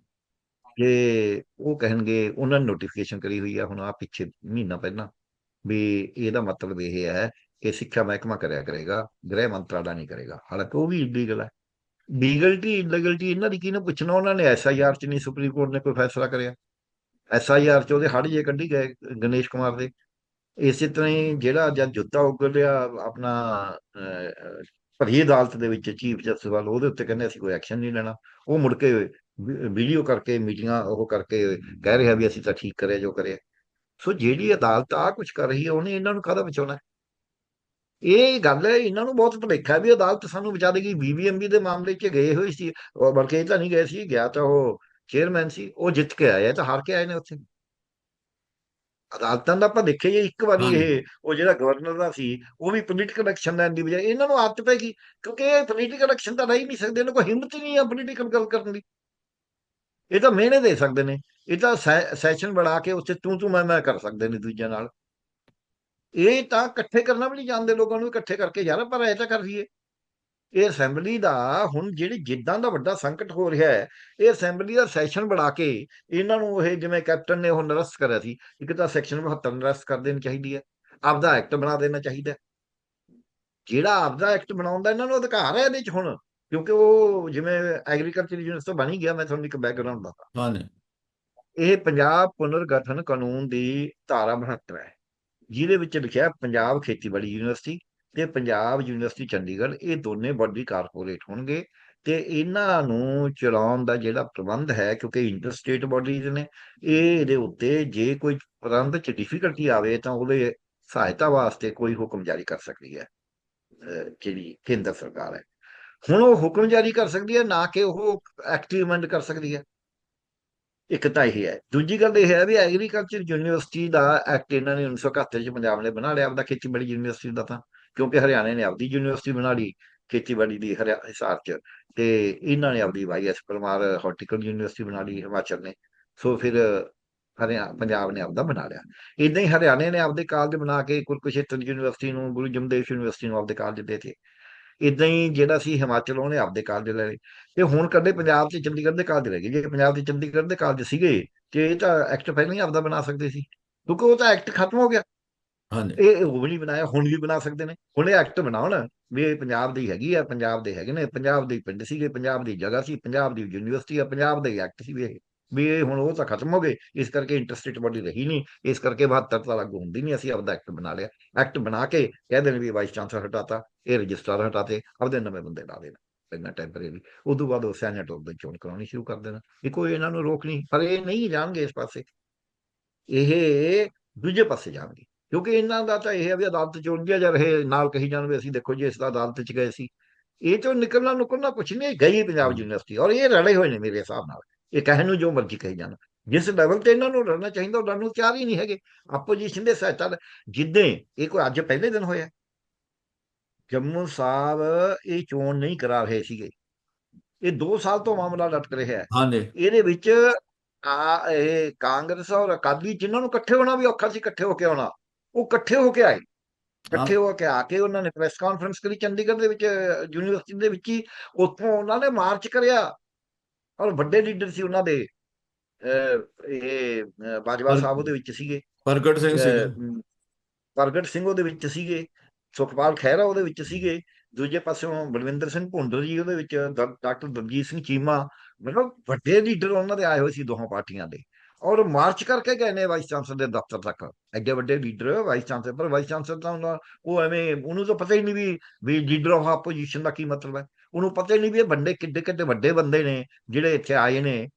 ਕਿ ਉਹ ਕਹਿਣਗੇ ਉਹਨਾਂ ਨੇ ਨੋਟੀਫਿਕੇਸ਼ਨ ਕਰੀ ਹੋਈ ਆ ਹੁਣ ਆ ਪਿੱਛੇ ਮਹੀਨਾ ਪਹਿਲਾਂ ਵੀ ਇਹਦਾ ਮਤਲਬ ਇਹ ਹੈ ਕਿ ਸਿੱਖਿਆ ਮਹਿਕਮਾ ਕਰਿਆ ਕਰੇਗਾ ਗ੍ਰਹਿ ਮੰਤਰਾਲਾ ਨਹੀਂ ਕਰੇਗਾ। ਹਾਲਾਂਕਿ ਉਹ ਵੀ ਇਲੀਗਲ ਹੈ। ਲੀਗਲਟੀ ਇਲੀਗਲਟੀ ਇਹਨਾਂ ਦੀ ਕਿਹਨੂੰ ਪੁੱਛਣਾ? ਉਹਨਾਂ ਨੇ ਐਸਆਈਆਰ ਚ ਨਹੀਂ ਸੁਪਰੀਮ ਕੋਰਟ ਨੇ ਕੋਈ ਫੈਸਲਾ ਕਰਿਆ। ਐਸਆਈਆਰ ਚ ਉਹਦੇ ਹੜ ਜੇ ਕੱਢੀ ਗਏ ਗਣੇਸ਼ ਕੁਮਾਰ ਦੇ। ਇਸੇ ਤਰ੍ਹਾਂ ਹੀ ਜਿਹੜਾ ਜਦ ਜੁੱਤਾ ਉਗਲਿਆ ਆਪਣਾ ਅਹ, ਭਰੀ ਅਦਾਲਤ ਦੇ ਵਿੱਚ ਚੀਫ ਜਸਟਿਸ ਵੱਲ ਉਹਦੇ ਉੱਤੇ ਕਹਿੰਦੇ ਅਸੀਂ ਕੋਈ ਐਕਸ਼ਨ ਨਹੀਂ ਲੈਣਾ। ਉਹ ਮੁੜ ਕੇ ਵੀਡੀਓ ਕਰਕੇ ਮੀਟਿੰਗਾਂ ਉਹ ਕਰਕੇ ਕਹਿ ਰਿਹਾ ਵੀ ਅਸੀਂ ਤਾਂ ਠੀਕ ਕਰਿਆ ਜੋ ਕਰਿਆ। ਸੋ ਜਿਹੜੀ ਅਦਾਲਤ ਆ ਕੁਝ ਕਰ ਰਹੀ ਹੈ ਉਹਨੇ ਇਹਨਾਂ ਨੂੰ ਕਾਹਦਾ ਬਚਾਉਣਾ? ਇਹ ਗੱਲ ਹੈ ਇਹਨਾਂ ਨੂੰ ਬਹੁਤ ਭੁਲੇਖਾ ਵੀ ਅਦਾਲਤ ਸਾਨੂੰ ਬਚਾ ਦੇਗੀ। ਬੀਬੀਐਮਬੀ ਦੇ ਮਾਮਲੇ 'ਚ ਗਏ ਹੋਏ ਸੀ ਬਲਕਿ ਇਹ ਤਾਂ ਨਹੀਂ ਗਏ ਸੀ ਗਿਆ ਤਾਂ ਉਹ ਚੇਅਰਮੈਨ ਸੀ ਉਹ ਜਿੱਤ ਕੇ ਆਏ ਆ ਤਾਂ ਹਾਰ ਕੇ ਆਏ ਨੇ ਉੱਥੇ। ਅਦਾਲਤਾਂ ਦਾ ਆਪਾਂ ਦੇਖਿਆ ਹੀ ਇੱਕ ਵਾਰੀ। ਇਹ ਉਹ ਜਿਹੜਾ ਗਵਰਨਰ ਦਾ ਸੀ ਉਹ ਵੀ ਪੋਲੀਟੀਕਲ ਐਕਸ਼ਨ ਲੈਣ ਦੀ ਬਜਾਏ ਇਹਨਾਂ ਨੂੰ ਆਦਤ ਪੈ ਗਈ ਕਿਉਂਕਿ ਇਹ ਪੋਲੀਟੀਕਲ ਐਕਸ਼ਨ ਤਾਂ ਨਹੀਂ ਸਕਦੇ ਇਹਨਾਂ ਕੋਲ ਹਿੰਮਤ ਹੀ ਨਹੀਂ ਆ ਪੋਲੀਟੀਕਲ ਗੱਲ ਕਰਨ ਦੀ। ਇਹ ਤਾਂ ਮਿਹਨੇ ਦੇ ਸਕਦੇ ਨੇ ਇਹ ਤਾਂ ਸੈਸ਼ਨ ਬਣਾ ਕੇ ਉੱਥੇ ਤੂੰ ਤੂੰ ਮੈਂ ਮੈਂ ਕਰ ਸਕਦੇ ਨੇ ਦੂਜਿਆਂ ਨਾਲ। ਇਹ ਤਾਂ ਇਕੱਠੇ ਕਰਨਾ ਵੀ ਨਹੀਂ ਜਾਣਦੇ ਲੋਕਾਂ ਨੂੰ ਇਕੱਠੇ ਕਰਕੇ ਯਾਰ ਪਰ ਇਹ ਤਾਂ ਕਰ ਰਹੀਏ ਇਹ ਅਸੈਂਬਲੀ ਦਾ ਹੁਣ ਜਿਹੜੀ ਜਿੱਦਾਂ ਦਾ ਵੱਡਾ ਸੰਕਟ ਹੋ ਰਿਹਾ ਹੈ ਇਹ ਅਸੈਂਬਲੀ ਦਾ ਸੈਸ਼ਨ ਬਣਾ ਕੇ ਇਹਨਾਂ ਨੂੰ ਇਹ ਜਿਵੇਂ ਕੈਪਟਨ ਨੇ ਉਹ ਨਰਸਤ ਕਰਿਆ ਸੀ ਇੱਕ ਤਾਂ ਸੈਕਸ਼ਨ 72 ਨਰਸਤ ਕਰ ਦੇਣੀ ਚਾਹੀਦੀ ਹੈ ਆਪਦਾ ਐਕਟ ਬਣਾ ਦੇਣਾ ਚਾਹੀਦਾ ਹੈ। ਜਿਹੜਾ ਆਪਦਾ ਐਕਟ ਬਣਾਉਣ ਦਾ ਇਹਨਾਂ ਨੂੰ ਅਧਿਕਾਰ ਹੈ ਇਹਦੇ ਚ ਹੁਣ ਕਿਉਂਕਿ ਉਹ ਜਿਵੇਂ ਐਗਰੀਕਲਚਰ ਯੂਨੀਵਰਸਿਟੀ ਤੋਂ ਬਣ ਹੀ ਗਿਆ ਮੈਂ ਤੁਹਾਨੂੰ ਇੱਕ ਬੈਕਗ੍ਰਾਉਂਡ ਦੱਸਾਂ ਹਾਂਜੀ ਇਹ ਪੰਜਾਬ ਪੁਨਰਗਠਨ ਕਾਨੂੰਨ ਦੀ ਧਾਰਾ 72 ਹੈ ਜਿਹਦੇ ਵਿੱਚ ਲਿਖਿਆ ਪੰਜਾਬ ਖੇਤੀਬਾੜੀ ਯੂਨੀਵਰਸਿਟੀ ਤੇ ਪੰਜਾਬ ਯੂਨੀਵਰਸਿਟੀ ਚੰਡੀਗੜ੍ਹ ਇਹ ਦੋਨੇ ਬਾਡੀ ਕਾਰਪੋਰੇਟ ਹੋਣਗੇ ਤੇ ਇਹਨਾਂ ਨੂੰ ਚਲਾਉਣ ਦਾ ਜਿਹੜਾ ਪ੍ਰਬੰਧ ਹੈ, ਕਿਉਂਕਿ ਇੰਟਰ ਸਟੇਟ ਬਾਡੀਜ਼ ਨੇ, ਇਹ ਇਹਦੇ ਉੱਤੇ ਜੇ ਕੋਈ ਪ੍ਰਬੰਧ ਚ ਡਿਫਿਕਲਟੀ ਆਵੇ ਤਾਂ ਉਹਦੇ ਸਹਾਇਤਾ ਵਾਸਤੇ ਕੋਈ ਹੁਕਮ ਜਾਰੀ ਕਰ ਸਕਦੀ ਹੈ ਜਿਹੜੀ ਕੇਂਦਰ ਸਰਕਾਰ ਹੈ। ਹੁਣ ਉਹ ਹੁਕਮ ਜਾਰੀ ਕਰ ਸਕਦੀ ਹੈ, ਨਾ ਕਿ ਉਹ ਐਕਟਿਵਮੈਂਟ ਕਰ ਸਕਦੀ ਹੈ। ਇੱਕ ਤਾਂ ਇਹ ਹੈ। ਦੂਜੀ ਗੱਲ ਇਹ ਹੈ ਵੀ ਐਗਰੀਕਲਚਰ ਯੂਨੀਵਰਸਿਟੀ ਦਾ ਐਕਟ ਇਹਨਾਂ ਨੇ 1971 ਚ ਪੰਜਾਬ ਨੇ ਬਣਾ ਲਿਆ ਆਪਦਾ ਖੇਤੀਬਾੜੀ ਯੂਨੀਵਰਸਿਟੀ ਦਾ ਤਾਂ। ਕਿਉਂਕਿ ਹਰਿਆਣੇ ਨੇ ਆਪਦੀ ਯੂਨੀਵਰਸਿਟੀ ਬਣਾ ਲਈ, ਖੇਤੀਬਾੜੀ ਦੀ ਹਰਿਆ, ਹਿਸਾਰ ਚ, ਤੇ ਇਹਨਾਂ ਨੇ ਆਪਦੀ ਵਾਈਐਸ ਪਰਮਾਰ ਹਾਰਟੀਕਲ ਯੂਨੀਵਰਸਿਟੀ ਬਣਾ ਲਈ, ਹਿਮਾਚਲ ਨੇ, ਸੋ ਫਿਰ ਹਰਿਆ, ਪੰਜਾਬ ਨੇ ਆਪਦਾ ਬਣਾ ਲਿਆ। ਇਦਾਂ ਹੀ ਹਰਿਆਣੇ ਨੇ ਆਪਦੇ ਕਾਲਜ ਬਣਾ ਕੇ ਕੁਰਕਸ਼ੇਤਰ ਯੂਨੀਵਰਸਿਟੀ ਨੂੰ, ਗੁਰੂ ਜਮਦੇਵ ਯੂਨੀਵਰਸਿਟੀ ਨੂੰ ਆਪਦੇ ਕਾਲਜ ਦੇ ਦਿੱਤੇ ਇਦਾਂ ਹੀ ਜਿਹੜਾ ਸੀ ਹਿਮਾਚਲ, ਉਹਨੇ ਆਪਦੇ ਕਾਲਜ ਲੈ ਲਏ। ਤੇ ਹੁਣ ਕੱਲੇ ਪੰਜਾਬ ਤੇ ਚੰਡੀਗੜ੍ਹ ਦੇ ਕਾਲਜ ਰਹਿ ਗਏ। ਜੇ ਪੰਜਾਬ ਤੇ ਚੰਡੀਗੜ੍ਹ ਦੇ ਕਾਲਜ ਸੀਗੇ, ਤੇ ਇਹ ਤਾਂ ਐਕਟ ਪਹਿਲਾਂ ਹੀ ਆਪਦਾ ਬਣਾ ਸਕਦੇ ਸੀ। ਕਿਉਂਕਿ ਉਹ ਤਾਂ ਐਕਟ ਖਤਮ ਹੋ ਗਿਆ। ਹਾਂਜੀ। ਇਹ ਉਹ ਵੀ ਨਹੀਂ ਬਣਾਇਆ, ਹੁਣ ਵੀ ਬਣਾ ਸਕਦੇ ਨੇ। ਹੁਣ ਇਹ ਐਕਟ ਬਣਾਉਣ ਵੀ ਇਹ ਪੰਜਾਬ ਦੀ ਹੈਗੀ ਆ, ਪੰਜਾਬ ਦੇ ਹੈਗੇ ਨੇ, ਪੰਜਾਬ ਦੇ ਪਿੰਡ ਸੀਗੇ, ਪੰਜਾਬ ਦੀ ਜਗ੍ਹਾ ਸੀ, ਪੰਜਾਬ ਦੀ ਯੂਨੀਵਰਸਿਟੀ ਆ, ਪੰਜਾਬ ਦੇ ਐਕਟ ਸੀ ਵੀ ਇਹ। ਵੀ ਇਹ ਹੁਣ ਉਹ ਤਾਂ ਖਤਮ ਹੋ ਗਏ, ਇਸ ਕਰਕੇ ਇੰਟਰਸਟੇਟ ਬੋਡੀ ਰਹੀ ਨਹੀਂ, ਇਸ ਕਰਕੇ 72 ਤਾਂ ਲਾਗੂ ਹੁੰਦੀ ਨਹੀਂ, ਅਸੀਂ ਆਪਦਾ ਐਕਟ ਬਣਾ ਲਿਆ। ਐਕਟ ਬਣਾ ਕੇ ਕਹਿ ਦੇਣ ਵੀ ਵਾਈਸ ਚਾਂਸਲਰ ਹਟਾਤਾ, ਇਹ ਰਜਿਸਟਰ ਹਟਾਤੇ, ਆਪਦੇ ਨਵੇਂ ਬੰਦੇ ਲਾ ਦੇਣਾ ਪਹਿਲਾਂ ਟੈਂਪਰੇਰੀ ਉਦੋਂ ਬਾਅਦ ਉਹ ਸੈਨੇਟ ਦੀ ਚੋਣ ਕਰਾਉਣੀ ਸ਼ੁਰੂ ਕਰ ਦੇਣਾ। ਇਹ ਕੋਈ ਇਹਨਾਂ ਨੂੰ ਰੋਕ ਨਹੀਂ, ਪਰ ਇਹ ਨਹੀਂ ਜਾਣਗੇ ਇਸ ਪਾਸੇ। ਇਹ ਦੂਜੇ ਪਾਸੇ ਜਾਣਗੇ। ਕਿਉਂਕਿ ਇਹਨਾਂ ਦਾ ਤਾਂ ਇਹ ਹੈ ਵੀ ਅਦਾਲਤ ਚ ਉਲਝਿਆ ਜਾ ਰਹੇ ਨਾਲ ਕਹੀ ਜਾਣ ਵੀ ਅਸੀਂ ਦੇਖੋ ਜੀ ਇਸ ਦਾ ਅਦਾਲਤ ਚ ਗਏ ਸੀ। ਇਹ ਤੋਂ ਨਿਕਲਣਾ ਨੁਕਲਣਾ ਕੁਛ ਨਹੀਂ ਗਈ ਪੰਜਾਬ ਯੂਨੀਵਰਸਿਟੀ ਔਰ ਇਹ ਰਲੇ ਹੋਏ ਨੇ ਮੇਰੇ ਹਿਸਾਬ ਨਾਲ। ਇਹ ਕਹਿਣ ਨੂੰ ਜੋ ਮਰਜ਼ੀ ਕਹੀ ਜਾਣ। ਜਿਸ ਲੈਵਲ ਤੇ ਇਹਨਾਂ ਨੂੰ ਲੜਨਾ ਚਾਹੀਦਾ ਉਹ ਲੜਨ ਨੂੰ ਤਿਆਰ ਹੀ ਨਹੀਂ ਹੈਗੇ। ਆਪੋਜੀਸ਼ਨ ਦੇ ਸਹਾਇਤਾ। ਜਿੱਦਾਂ ਇਹ ਕੋਈ ਅੱਜ ਪਹਿਲੇ ਦਿਨ ਹੋਇਆ। ਜੰਮੂ ਸਾਹਿਬ ਇਹ ਚੋਣ ਨਹੀਂ ਕਰਾ ਰਹੇ ਸੀਗੇ। ਇਹ 2 ਸਾਲ ਤੋਂ ਮਾਮਲਾ ਲਟਕ ਰਿਹਾ ਹੈ। ਹਾਂਜੀ। ਇਹਦੇ ਵਿੱਚ ਆ ਇਹ ਕਾਂਗਰਸ ਔਰ ਅਕਾਲੀ ਜਿਨ੍ਹਾਂ ਨੂੰ ਇਕੱਠੇ ਹੋਣਾ ਵੀ ਔਖਾ ਸੀ ਇਕੱਠੇ ਹੋ ਕੇ ਆਉਣਾ। ਉਹ ਇਕੱਠੇ ਹੋ ਕੇ ਆਏ। ਇਕੱਠੇ ਹੋ। ਕੇ ਆ ਕੇ ਉਹਨਾਂ ਨੇ ਪ੍ਰੈਸ ਕਾਨਫਰੰਸ ਕਰੀ ਚੰਡੀਗੜ੍ਹ ਦੇ ਵਿੱਚ ਯੂਨੀਵਰਸਿਟੀ ਦੇ ਵਿੱਚ ਹੀ ਉੱਥੋਂ ਉਹਨਾਂ ਨੇ ਮਾਰਚ ਕਰਿਆ। ਔਰ ਵੱਡੇ ਲੀਡਰ ਸੀ ਉਹਨਾਂ ਦੇ ਇਹ ਬਾਜਵਾ ਸਾਹਿਬ ਉਹਦੇ ਵਿੱਚ ਸੀਗੇ। ਪ੍ਰਗਟ ਸਿੰਘ ਸੀ। ਪ੍ਰਗਟ ਸਿੰਘ ਉਹਦੇ ਵਿੱਚ ਸੀਗੇ। ਸੁਖਪਾਲ ਖਹਿਰਾ ਉਹਦੇ ਵਿੱਚ ਸੀਗੇ। ਦੂਜੇ ਪਾਸਿਓਂ ਬਲਵਿੰਦਰ ਸਿੰਘ ਭੁੰਡਰ ਜੀ ਉਹਦੇ ਵਿੱਚ ਡਾਕਟਰ ਦਲਜੀਤ ਸਿੰਘ ਚੀਮਾ। ਮਤਲਬ ਵੱਡੇ ਲੀਡਰ ਉਹਨਾਂ ਦੇ ਆਏ ਹੋਏ ਸੀ ਦੋਹਾਂ ਪਾਰਟੀਆਂ ਦੇ। ਔਰ ਮਾਰਚ ਕਰਕੇ ਗਏ ਨੇ ਵਾਈਸ ਚਾਂਸਲਰ ਦੇ ਦਫ਼ਤਰ ਤੱਕ। ਐਡੇ ਵੱਡੇ ਲੀਡਰ ਵਾਈਸ ਚਾਂਸਲਰ, ਪਰ ਵਾਈਸ ਚਾਂਸਲਰ ਤਾਂ ਉਹ ਐਵੇਂ ਉਹਨੂੰ ਤਾਂ ਪਤਾ ਹੀ ਨਹੀਂ ਵੀ ਵੀ ਲੀਡਰ ਆਫ ਆਪੋਜੀਸ਼ਨ ਦਾ ਕੀ ਮਤਲਬ ਹੈ। ਉਹਨੂੰ ਪਤਾ ਹੀ ਨਹੀਂ ਵੀ ਇਹ ਬੰਦੇ ਕਿੱਡੇ ਕਿੱਡੇ ਵੱਡੇ ਬੰਦੇ ਨੇ ਜਿਹੜੇ ਇੱਥੇ ਆਏ ਨੇ,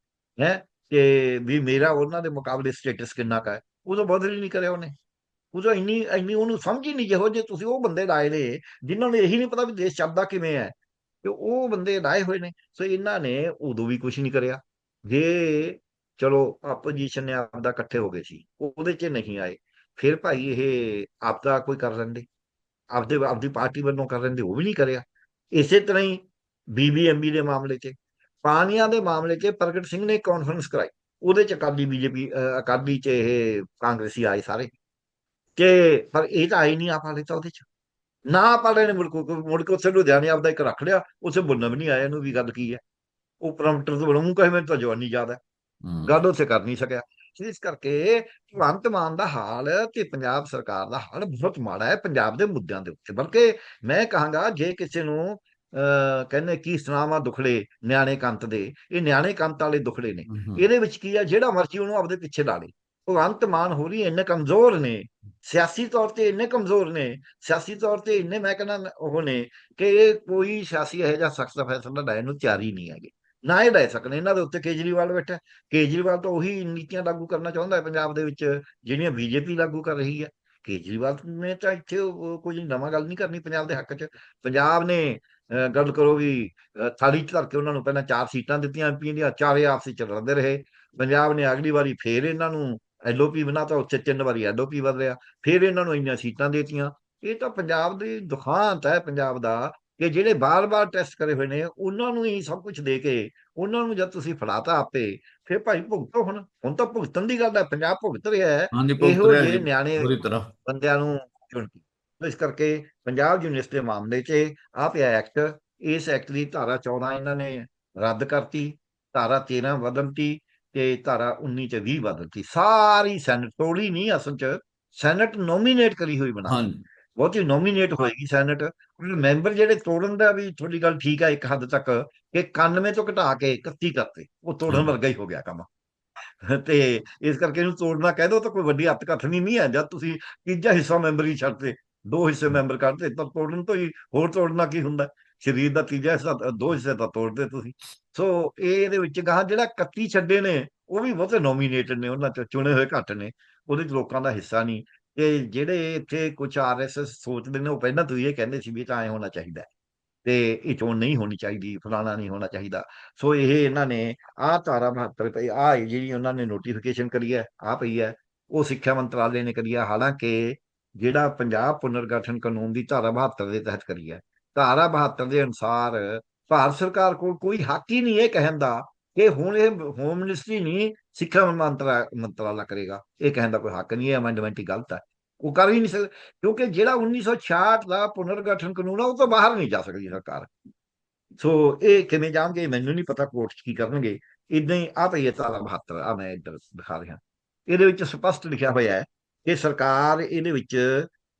ਹੈ? ਤੇ ਵੀ ਮੇਰਾ ਉਹਨਾਂ ਦੇ ਮੁਕਾਬਲੇ ਸਟੇਟਸ ਕਿੰਨਾ ਕਾ ਹੈ। ਉਹ ਤਾਂ ਬਦਲ ਹੀ ਨਹੀਂ ਕਰਿਆ ਉਹਨੇ। ਉਹ ਤਾਂ ਇੰਨੀ ਇੰਨੀ ਉਹਨੂੰ ਸਮਝ ਹੀ ਨਹੀਂ ਜਿਹੋ ਜੇ ਤੁਸੀਂ ਉਹ ਬੰਦੇ ਲਾਏ ਨੇ, ਜਿਨ੍ਹਾਂ ਨੂੰ ਇਹੀ ਨਹੀਂ ਪਤਾ ਵੀ ਦੇਸ਼ ਚੱਲਦਾ ਕਿਵੇਂ ਹੈ। ਤੇ ਉਹ ਬੰਦੇ ਲਾਏ ਹੋਏ ਨੇ। ਸੋ ਇਹਨਾਂ ਨੇ ਉਦੋਂ ਵੀ ਕੁਝ ਨਹੀਂ ਕਰਿਆ। ਜੇ ਚਲੋ ਆਪੋਜੀਸ਼ਨ ਨੇ ਆਪਦਾ ਇਕੱਠੇ ਹੋ ਗਏ ਸੀ, ਉਹਦੇ 'ਚ ਨਹੀਂ ਆਏ। ਫਿਰ ਭਾਈ ਇਹ ਆਪਦਾ ਕੋਈ ਕਰ ਲੈਂਦੇ, ਆਪਦੇ, ਆਪਦੀ ਪਾਰਟੀ ਵੱਲੋਂ ਕਰ ਲੈਂਦੇ, ਉਹ ਵੀ ਨਹੀਂ ਕਰਿਆ। ਇਸੇ ਤਰ੍ਹਾਂ ਹੀ ਬੀਬੀਐਮਬੀ ਦੇ ਮਾਮਲੇ 'ਚ, ਪਾਣੀਆਂ ਦੇ ਮਾਮਲੇ 'ਚ ਪ੍ਰਗਟ ਸਿੰਘ ਨੇ ਕਾਨਫਰੰਸ ਕਰਾਈ। ਉਹਦੇ 'ਚ ਅਕਾਲੀ ਬੀਜੇਪੀ ਅਕਾਲੀ 'ਚ ਇਹ ਕਾਂਗਰਸੀ ਆਏ ਸਾਰੇ। ਕਿ ਪਰ ਇਹ ਤਾਂ ਆਈ ਨਹੀਂ ਆਪਾਂ ਲੈ ਤਾਂ ਉਹਦੇ 'ਚ। ਨਾ ਆਪਾਂ ਨੇ ਮੁੜ ਕੇ ਮੁੜ ਕੇ ਉੱਥੇ ਲੁਧਿਆਣੇ ਆਪਦਾ ਇੱਕ ਰੱਖ ਲਿਆ, ਉੱਥੇ ਬੁੰਨਾ ਵੀ ਨਹੀਂ ਆਇਆ, ਇਹਨੂੰ ਵੀ ਗੱਲ ਕੀ ਹੈ। ਉਹ ਪ੍ਰਮਟਰ ਤੋਂ ਬਣੂ ਕਹੇ, ਮੈਨੂੰ ਤਾਂ ਜਵਾਨੀ ਯਾਦ ਹੈ। ਗੱਲ ਉੱਥੇ ਕਰ ਨਹੀਂ ਸਕਿਆ। ਇਸ ਕਰਕੇ ਭਗਵੰਤ ਮਾਨ ਦਾ ਹਾਲ ਤੇ ਪੰਜਾਬ ਸਰਕਾਰ ਦਾ ਹਾਲ ਬਹੁਤ ਮਾੜਾ ਹੈ ਪੰਜਾਬ ਦੇ ਮੁੱਦਿਆਂ ਦੇ ਉੱਤੇ। ਬਲਕਿ ਮੈਂ ਕਹਾਂਗਾ ਜੇ ਕਿਸੇ ਨੂੰ ਕਹਿੰਦੇ ਕੀ ਸੁਣਾਵਾਂ ਦੁਖੜੇ ਨਿਆਣੇ ਕੰਤ ਦੇ। ਇਹ ਨਿਆਣੇ ਕੰਤ ਵਾਲੇ ਦੁਖੜੇ ਨੇ। ਇਹਦੇ ਵਿੱਚ ਕੀ ਆ ਜਿਹੜਾ ਮਰਜ਼ੀ ਉਹਨੂੰ ਆਪਦੇ ਪਿੱਛੇ ਲਾ ਲੇ। ਭਗਵੰਤ ਮਾਨ ਹੋਰੀ ਇੰਨੇ ਕਮਜ਼ੋਰ ਨੇ। ਸਿਆਸੀ ਤੌਰ ਤੇ ਇੰਨੇ ਕਮਜ਼ੋਰ ਨੇ। ਸਿਆਸੀ ਤੌਰ ਤੇ ਇੰਨੇ ਮੈਂ ਕਹਿੰਦਾ ਉਹ ਨੇ ਕਿ ਇਹ ਕੋਈ ਸਿਆਸੀ ਇਹੋ ਜਿਹਾ ਸਖਤ ਫੈਸਲਾ ਲੈਣ ਨੂੰ ਤਿਆਰੀ ਨਹੀਂ ਹੈਗੇ। ਨਾ ਇਹ ਲੈ ਸਕਣ, ਇਹਨਾਂ ਦੇ ਉੱਤੇ ਕੇਜਰੀਵਾਲ ਬੈਠਾ ਕੇਜਰੀਵਾਲ ਤਾਂ ਉਹੀ ਨੀਤੀਆਂ ਲਾਗੂ ਕਰਨਾ ਚਾਹੁੰਦਾ ਹੈ ਪੰਜਾਬ ਦੇ ਵਿੱਚ, ਜਿਹੜੀਆਂ ਬੀਜੇਪੀ ਲਾਗੂ ਕਰ ਰਹੀ ਹੈ। ਕੇਜਰੀਵਾਲ ਨੇ ਤਾਂ ਇੱਥੇ ਕੋਈ ਨਵਾਂ ਗੱਲ ਨਹੀਂ ਕਰਨੀ ਪੰਜਾਬ ਦੇ ਹੱਕ 'ਚ। ਪੰਜਾਬ ਨੇ ਗੱਲ ਕਰੋ ਵੀ ਥਾਲੀ ਧਰ ਕੇ ਉਹਨਾਂ ਨੂੰ ਪਹਿਲਾਂ ਚਾਰ ਸੀਟਾਂ ਦਿੱਤੀਆਂ ਐਮਪੀ ਦੀਆਂ, ਚਾਰੇ ਆਪਸੀ ਚ ਰਹੇ। ਪੰਜਾਬ ਨੇ ਅਗਲੀ ਵਾਰੀ ਫੇਰ ਇਹਨਾਂ ਨੂੰ ਐਲਓਪੀ ਬਣਾਤਾ ਉੱਥੇ ਤਿੰਨ ਵਾਰੀ ਐਲਓਪੀ ਰਿਹਾ। ਫਿਰ ਇਹਨਾਂ ਨੂੰ ਇੰਨੀਆਂ ਸੀਟਾਂ ਦੇਤੀਆਂ। ਇਹ ਤਾਂ ਪੰਜਾਬ ਦੀ ਦੁਖਾਂਤ ਹੈ, ਪੰਜਾਬ ਦਾ। ਕਿ ਜਿਹੜੇ ਬਾਰ-ਬਾਰ ਟੈਸਟ ਕਰੇ ਹੋਏ ਨੇ ਉਹਨਾਂ ਨੂੰ ਹੀ ਸਭ ਕੁਝ ਦੇ ਕੇ ਉਹਨਾਂ ਨੂੰ ਜਦ ਤੁਸੀਂ ਫੜਾਤਾ ਆਪੇ ਫਿਰ ਭਾਈ ਭੁਗਤੋ ਹੁਣ। ਹੁਣ ਤਾਂ ਭੁਗਤਣ ਦੀ ਗੱਲ ਹੈ ਪੰਜਾਬ ਭੁਗਤ ਰਿਹਾ ਹੈ। ਇਹੋ ਜਿਹੇ ਨਿਆਣੇ ਪੂਰੀ ਤਰ੍ਹਾਂ। ਬੰਦਿਆਂ ਨੂੰ ਚੁਣਤੀ ਇਸ ਕਰਕੇ ਪੰਜਾਬ ਯੂਨੀਵਰਸਿਟੀ ਦੇ ਮਾਮਲੇ 'ਚ ਆ ਪਿਆ ਐਕਟ ਇਸ ਐਕਟ ਦੀ ਧਾਰਾ 14 ਇਹਨਾਂ ਨੇ ਰੱਦ ਕਰਤੀ ਧਾਰਾ 13 ਬਦਲਤੀ ਤੇ ਧਾਰਾ 19 ਚ 20 ਬਦਲਤੀ ਸਾਰੀ ਸੈਨੇਟ ਤੋੜੀ ਨਹੀਂ ਅਸਲ 'ਚ ਸੈਨੇਟ ਨੋਮੀਨੇਟ ਕਰੀ ਹੋਈ ਬਣਾ ਬਹੁਤੀ ਨੋਮੀਨੇਟ ਹੋਏਗੀ ਸੈਨੇਟ ਮੈਂਬਰ ਜਿਹੜੇ ਤੋੜਨ ਦਾ ਵੀ ਤੁਹਾਡੀ ਗੱਲ ਠੀਕ ਹੈ ਇੱਕ ਹੱਦ ਤੱਕ ਕਿ 91 ਤੋਂ ਘਟਾ ਕੇ 31 ਕਰਤੇ ਉਹ ਤੋੜਨ। ਵਰਗਾ ਹੀ ਹੋ ਗਿਆ ਕੰਮ। ਤੇ ਇਸ ਕਰਕੇ ਇਹਨੂੰ ਤੋੜਨਾ ਕਹਿ ਦੋ ਤਾਂ ਕੋਈ ਵੱਡੀ ਹੱਥ ਘੱਥਣੀ ਨਹੀਂ ਹੈ। ਜਦ ਤੁਸੀਂ ਤੀਜਾ ਹਿੱਸਾ ਮੈਂਬਰ ਹੀ ਛੱਡਦੇ ਦੋ ਹਿੱਸੇ ਮੈਂਬਰ ਕੱਢਦੇ ਤਾਂ ਤੋੜਨ ਤੋਂ ਹੀ ਹੋਰ ਤੋੜਨਾ ਕੀ ਹੁੰਦਾ? ਸਰੀਰ ਦਾ ਤੀਜਾ ਹਿੱਸਾ ਦੋ ਹਿੱਸੇ ਤਾਂ ਤੋੜਦੇ ਤੁਸੀਂ। ਸੋ ਇਹ ਇਹਦੇ ਵਿੱਚ ਗਾਹ ਜਿਹੜਾ 31 ਛੱਡੇ ਨੇ ਉਹ ਵੀ ਬਹੁਤੇ ਨੋਮੀਨੇਟਡ ਨੇ ਉਹਨਾਂ ਚ ਚੁਣੇ ਹੋਏ ਘੱਟ ਨੇ। ਉਹਦੇ ਚ ਲੋਕਾਂ ਦਾ ਹਿੱਸਾ ਨਹੀਂ। ਤੇ ਜਿਹੜੇ ਇੱਥੇ ਕੁਝ ਆਰਐਸਐਸ ਸੋਚਦੇ ਨੇ, ਉਹ ਪਹਿਲਾਂ ਤੋਂ ਇਹ ਕਹਿੰਦੇ ਸੀ ਵੀ ਤਾਂ ਐ ਹੋਣਾ ਚਾਹੀਦਾ ਤੇ ਇਹ ਚੋਣ ਨਹੀਂ ਹੋਣੀ ਚਾਹੀਦੀ, ਫਲਾਣਾ ਨਹੀਂ ਹੋਣਾ ਚਾਹੀਦਾ। ਸੋ ਇਹ ਇਹਨਾਂ ਨੇ ਆਹ ਧਾਰਾ 72 ਪਈ, ਆਹ ਜਿਹੜੀ ਉਹਨਾਂ ਨੇ ਨੋਟੀਫਿਕੇਸ਼ਨ ਕਰੀ ਹੈ ਆ ਪਈ ਹੈ, ਉਹ ਸਿੱਖਿਆ ਮੰਤਰਾਲੇ ਨੇ ਕਰੀ ਹੈ। ਹਾਲਾਂਕਿ ਜਿਹੜਾ ਪੰਜਾਬ ਪੁਨਰਗਠਨ ਕਾਨੂੰਨ ਦੀ ਧਾਰਾ 72 ਦੇ ਤਹਿਤ ਕਰੀ ਹੈ, ਧਾਰਾ 72 ਦੇ ਅਨੁਸਾਰ ਭਾਰਤ ਸਰਕਾਰ ਕੋਲ ਕੋਈ ਹੱਕ ਹੀ ਨਹੀਂ ਇਹ ਕਹਿਣ ਦਾ ਕਿ ਹੁਣ ਇਹ ਹੋਮ ਮਿਨਿਸਟਰੀ ਨਹੀਂ ਸਿੱਖਿਆ ਮੰਤਰਾ, ਮੰਤਰਾਲਾ ਕਰੇਗਾ। ਇਹ ਕਹਿਣ ਦਾ ਕੋਈ ਹੱਕ ਨਹੀਂ ਹੈ ਅਮੈਂਡਮੈਂਟ ਹੀ ਗਲਤ ਹੈ। ਉਹ ਕਰ ਹੀ ਨਹੀਂ ਸਕਦੇ ਕਿਉਂਕਿ ਜਿਹੜਾ 1966 ਦਾ ਪੁਨਰਗਠਨ ਕਾਨੂੰਨ ਆ, ਉਹ ਤੋਂ ਬਾਹਰ ਨਹੀਂ ਜਾ ਸਕਦੀ ਸਰਕਾਰ। ਸੋ ਇਹ ਕਿਵੇਂ ਜਾਣਗੇ, ਮੈਨੂੰ ਨਹੀਂ ਪਤਾ ਕੋਰਟ 'ਚ ਕੀ ਕਰਨਗੇ। ਇਦਾਂ ਹੀ ਆ ਪਈ ਹੈ ਧਾਰਾ 72 ਆ, ਮੈਂ ਇੱਧਰ ਦਿਖਾ ਰਿਹਾ। ਇਹਦੇ ਵਿੱਚ ਸਪਸ਼ਟ ਲਿਖਿਆ ਹੋਇਆ ਹੈ ਕਿ ਸਰਕਾਰ ਇਹਦੇ ਵਿੱਚ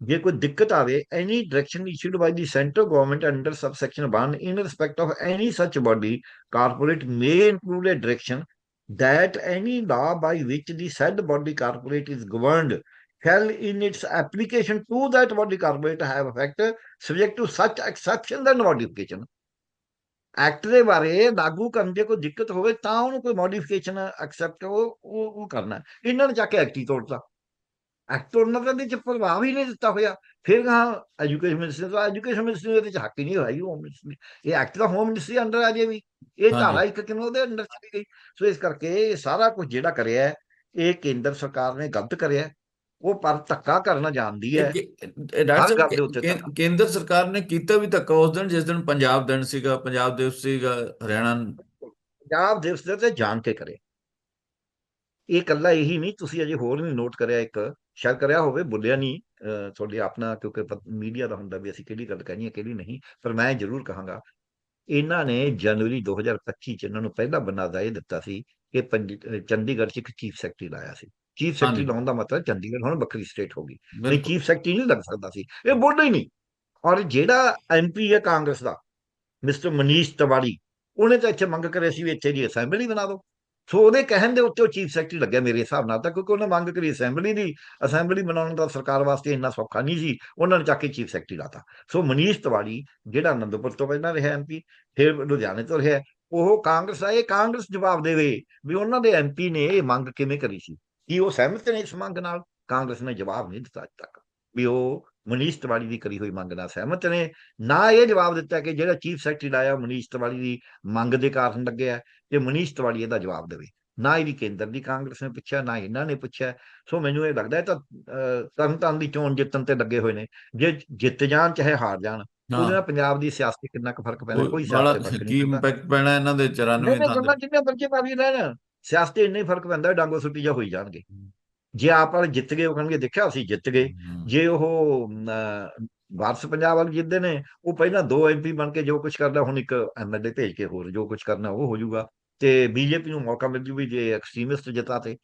ਜੇ ਕੋਈ ਦਿੱਕਤ ਆਵੇ any direction issued by the central government under subsection 1 in respect of any such body corporate may include a direction that any law by which the said body corporate is governed shall in its application to that body corporate have effect subject to such exceptions and modification act ਦੇ ਬਾਰੇ ਲਾਗੂ ਕਰਨ ਦੀ ਕੋਈ ਦਿੱਕਤ ਹੋਵੇ ਤਾਂ ਉਹਨੂੰ ਕੋਈ ਮੋਡੀਫਿਕੇਸ਼ਨ ਐਕਸੈਪਟ ਉਹ ਉਹ ਉਹ ਕਰਨਾ ਇਹਨਾਂ ਨੇ ਜਾ ਕੇ ਐਕਟ ਹੀ ਤੋੜਤਾ ਐਕਟ ਤੋੜਨਾ ਤਾਂ ਇਹਦੇ ਚ ਪ੍ਰਭਾਵ ਹੀ ਨਹੀਂ ਦਿੱਤਾ ਹੋਇਆ। ਫਿਰ ਹਾਂ ਐਜੂਕੇਸ਼ਨ ਮਿਨਿਸਟਰ ਦਾ ਐਜੂਕੇਸ਼ਨ ਮਿਨਿਸਟਰ ਦੇ ਵਿੱਚ ਹੱਕ ਹੀ ਨਹੀਂ ਹੋਇਆ ਹੋਮ ਮਿਨਿਸਟਰ ਇਹ ਐਕਟ ਦਾ ਹੋਮ ਮਿਨਿਸਟਰੀ ਅੰਡਰ ਆ ਜੇ ਵੀ। ਇਹ। ਧਾਰਾ ਇੱਕ ਕਿਵੇਂ ਉਹਦੇ ਅੰਡਰ ਚਲੀ ਗਈ? ਸੋ ਇਸ ਕਰਕੇ ਇਹ ਸਾਰਾ ਕੁਝ ਜਿਹੜਾ ਕਰਿਆ ਇਹ ਕੇਂਦਰ ਸਰਕਾਰ ਨੇ ਗਲਤ ਕਰਿਆ। ਉਹ ਪਰ ਧੱਕਾ ਕਰਨਾ ਜਾਣਦੀ ਹੈ। ਦੇ। ਕੇਂਦਰ ਸਰਕਾਰ ਨੇ ਕੀਤਾ ਵੀ ਧੱਕਾ ਉਸ ਦਿਨ ਜਿਸ ਦਿਨ ਪੰਜਾਬ ਦਿਨ ਸੀਗਾ ਪੰਜਾਬ ਦਿਵਸ ਸੀਗਾ ਹਰਿਆਣਾ ਪੰਜਾਬ ਦਿਵਸ ਦੇ ਤੇ ਜਾਣ ਕੇ ਕਰੇ ਇਹ ਇਕੱਲਾ ਇਹੀ ਨਹੀਂ ਤੁਸੀਂ ਅਜੇ ਹੋਰ ਵੀ ਨੋਟ ਕਰਿਆ ਇੱਕ। ਸ਼ਾਇਦ ਕਰਿਆ ਹੋਵੇ ਬੋਲਿਆ ਨਹੀਂ ਤੁਹਾਡੇ ਆਪਣਾ ਕਿਉਂਕਿ ਮੀਡੀਆ ਦਾ ਹੁੰਦਾ ਵੀ ਅਸੀਂ ਕਿਹੜੀ ਗੱਲ ਕਹਿਣੀ ਹੈ ਕਿਹੜੀ ਨਹੀਂ ਪਰ ਮੈਂ ਜ਼ਰੂਰ ਕਹਾਂਗਾ ਇਹਨਾਂ ਨੇ ਜਨਵਰੀ 2025 ਚ ਇਹਨਾਂ ਨੂੰ ਪਹਿਲਾ ਬਨਾਦਾ ਇਹ ਦਿੱਤਾ ਸੀ ਕਿ ਚੰਡੀਗੜ੍ਹ ਚ ਇੱਕ ਚੀਫ ਸੈਕਟਰੀ ਲਾਇਆ ਸੀ। Chief secretary. ਲਾਉਣ ਦਾ ਮਤਲਬ ਚੰਡੀਗੜ੍ਹ ਹੁਣ ਵੱਖਰੀ ਸਟੇਟ ਹੋ ਗਈ। ਨਹੀਂ ਚੀਫ ਸੈਕਟਰੀ ਨਹੀਂ ਲੱਗ ਸਕਦਾ ਸੀ। ਇਹ ਬੋਲਦਾ ਹੀ ਨਹੀਂ। ਔਰ ਜਿਹੜਾ ਐਮਪੀ ਹੈ ਕਾਂਗਰਸ ਦਾ ਮਿਸਟਰ ਮਨੀਸ਼ ਤਿਵਾੜੀ ਉਹਨੇ ਤਾਂ ਇੱਥੇ ਮੰਗ ਕਰੀ ਸੀ ਵੀ ਇੱਥੇ ਦੀ ਅਸੈਂਬਲੀ ਬਣਾ ਦਿਓ। ਸੋ ਉਹਦੇ ਕਹਿਣ ਦੇ ਉੱਤੇ ਉਹ ਚੀਫ ਸੈਕਟਰੀ ਲੱਗਿਆ ਮੇਰੇ ਹਿਸਾਬ ਨਾਲ ਤਾਂ ਕਿਉਂਕਿ ਉਹਨੇ ਮੰਗ ਕਰੀ ਅਸੈਂਬਲੀ ਦੀ, ਅਸੈਂਬਲੀ ਬਣਾਉਣ ਦਾ ਸਰਕਾਰ ਵਾਸਤੇ ਇੰਨਾ ਸੌਖਾ ਨਹੀਂ ਸੀ, ਉਹਨਾਂ ਨੇ ਚੱਕ ਕੇ ਚੀਫ ਸੈਕਟਰੀ ਲਾਤਾ। ਸੋ ਮਨੀਸ਼ ਤਿਵਾੜੀ ਜਿਹੜਾ ਅਨੰਦਪੁਰ ਤੋਂ ਪਹਿਲਾਂ ਰਿਹਾ ਐਮਪੀ ਫਿਰ ਲੁਧਿਆਣੇ ਤੋਂ ਰਿਹਾ, ਉਹ ਕਾਂਗਰਸ ਆਏ, ਕਾਂਗਰਸ ਜਵਾਬ ਦੇਵੇ ਵੀ ਉਹਨਾਂ ਦੇ ਐਮਪੀ ਨੇ ਇਹ ਮੰਗ ਕਿਵੇਂ ਕਰੀ ਸੀ? ਕੀ ਉਹ ਸਹਿਮਤ ਨੇ ਇਸ ਮੰਗ ਨਾਲ? ਕਾਂਗਰਸ ਨੇ ਜਵਾਬ ਨਹੀਂ ਦਿੱਤਾ ਅੱਜ ਤੱਕ ਵੀ ਉਹ ਮਨੀਸ਼ ਤਿਵਾੜੀ ਦੀ ਕਰੀ ਹੋਈ ਮੰਗ ਨਾਲ ਸਹਿਮਤ ਨੇ। ਨਾ ਇਹ ਜਵਾਬ ਦਿੱਤਾ ਕਿ ਜਿਹੜਾ ਚੀਫ ਸੈਕਟਰੀ ਲਾਇਆ ਮਨੀਸ਼ ਤਿਵਾੜੀ ਦੀ ਮੰਗ ਦੇ ਕਾਰਨ ਲੱਗਿਆ ਤੇ ਮਨੀਸ਼ ਤਿਵਾੜੀ ਇਹਦਾ ਜਵਾਬ ਦੇਵੇ। ਨਾ ਇਹਦੀ ਕੇਂਦਰ ਦੀ ਕਾਂਗਰਸ ਨੇ ਪੁੱਛਿਆ ਨਾ ਇਹਨਾਂ ਨੇ ਪੁੱਛਿਆ। ਸੋ ਮੈਨੂੰ ਇਹ ਲੱਗਦਾ ਇਹ ਤਾਂ ਤਰਨਤਾਰਨ ਦੀ ਚੋਣ ਜਿੱਤਣ ਤੇ ਲੱਗੇ ਹੋਏ ਨੇ। ਜੇ ਜਿੱਤ ਜਾਣ ਚਾਹੇ ਹਾਰ ਜਾਣ ਉਹਦੇ ਨਾਲ ਪੰਜਾਬ ਦੀ ਸਿਆਸਤ ਕਿੰਨਾ ਕੁ ਫ਼ਰਕ ਪੈਂਦਾ ਕੋਈ ਸਿਆਸਤ ਫ਼ਰਕ ਕੀ ਨਹੀਂ ਇੰਪੈਕਟ ਪੈਣਾ ਇਹਨਾਂ ਦੇ 94 ਨਹੀਂ ਨਹੀਂ ਥਾਂ ਗੱਲਾਂ ਤੇ ਜਿੰਨੀਆਂ ਮਰਜ਼ੀ ਮਾਰੀ ਰਹਿਣ। ਸਿਆਸਤ ਇੰਨਾ ਹੀ ਫ਼ਰਕ ਪੈਂਦਾ ਡਾਂਗੋ ਸੁੱਟੀ ਜਾ ਹੋਈ ਜਾਣਗੇ। ਜੇ ਆਪ ਵਾਲੇ ਜਿੱਤ ਗਏ ਉਹ ਕਹਿਣਗੇ ਦੇਖਿਆ ਅਸੀਂ ਜਿੱਤ ਗਏ। ਜੇ ਉਹ ਵਾਰਸ ਪੰਜਾਬ ਵਾਲੇ ਜਿੱਤਦੇ ਨੇ ਉਹ ਪਹਿਲਾਂ ਦੋ ਐਮਪੀ ਬਣ ਕੇ ਜੋ ਕੁਝ ਕਰਦਾ ਹੁਣ ਇੱਕ ਐਮਐਲਏ ਭੇਜ ਕੇ ਹੋਰ ਜੋ ਕੁਝ ਕਰਨਾ ਉਹ ਹੋ ਜਾਊਗਾ। ਤੇ ਬੀਜੇਪੀ ਨੂੰ ਮੌਕਾ ਮਿਲ ਜੂ ਵੀ ਜੇ ਐਕਸਟ੍ਰੀਮਿਸਟ ਜਿਤਾਤੇ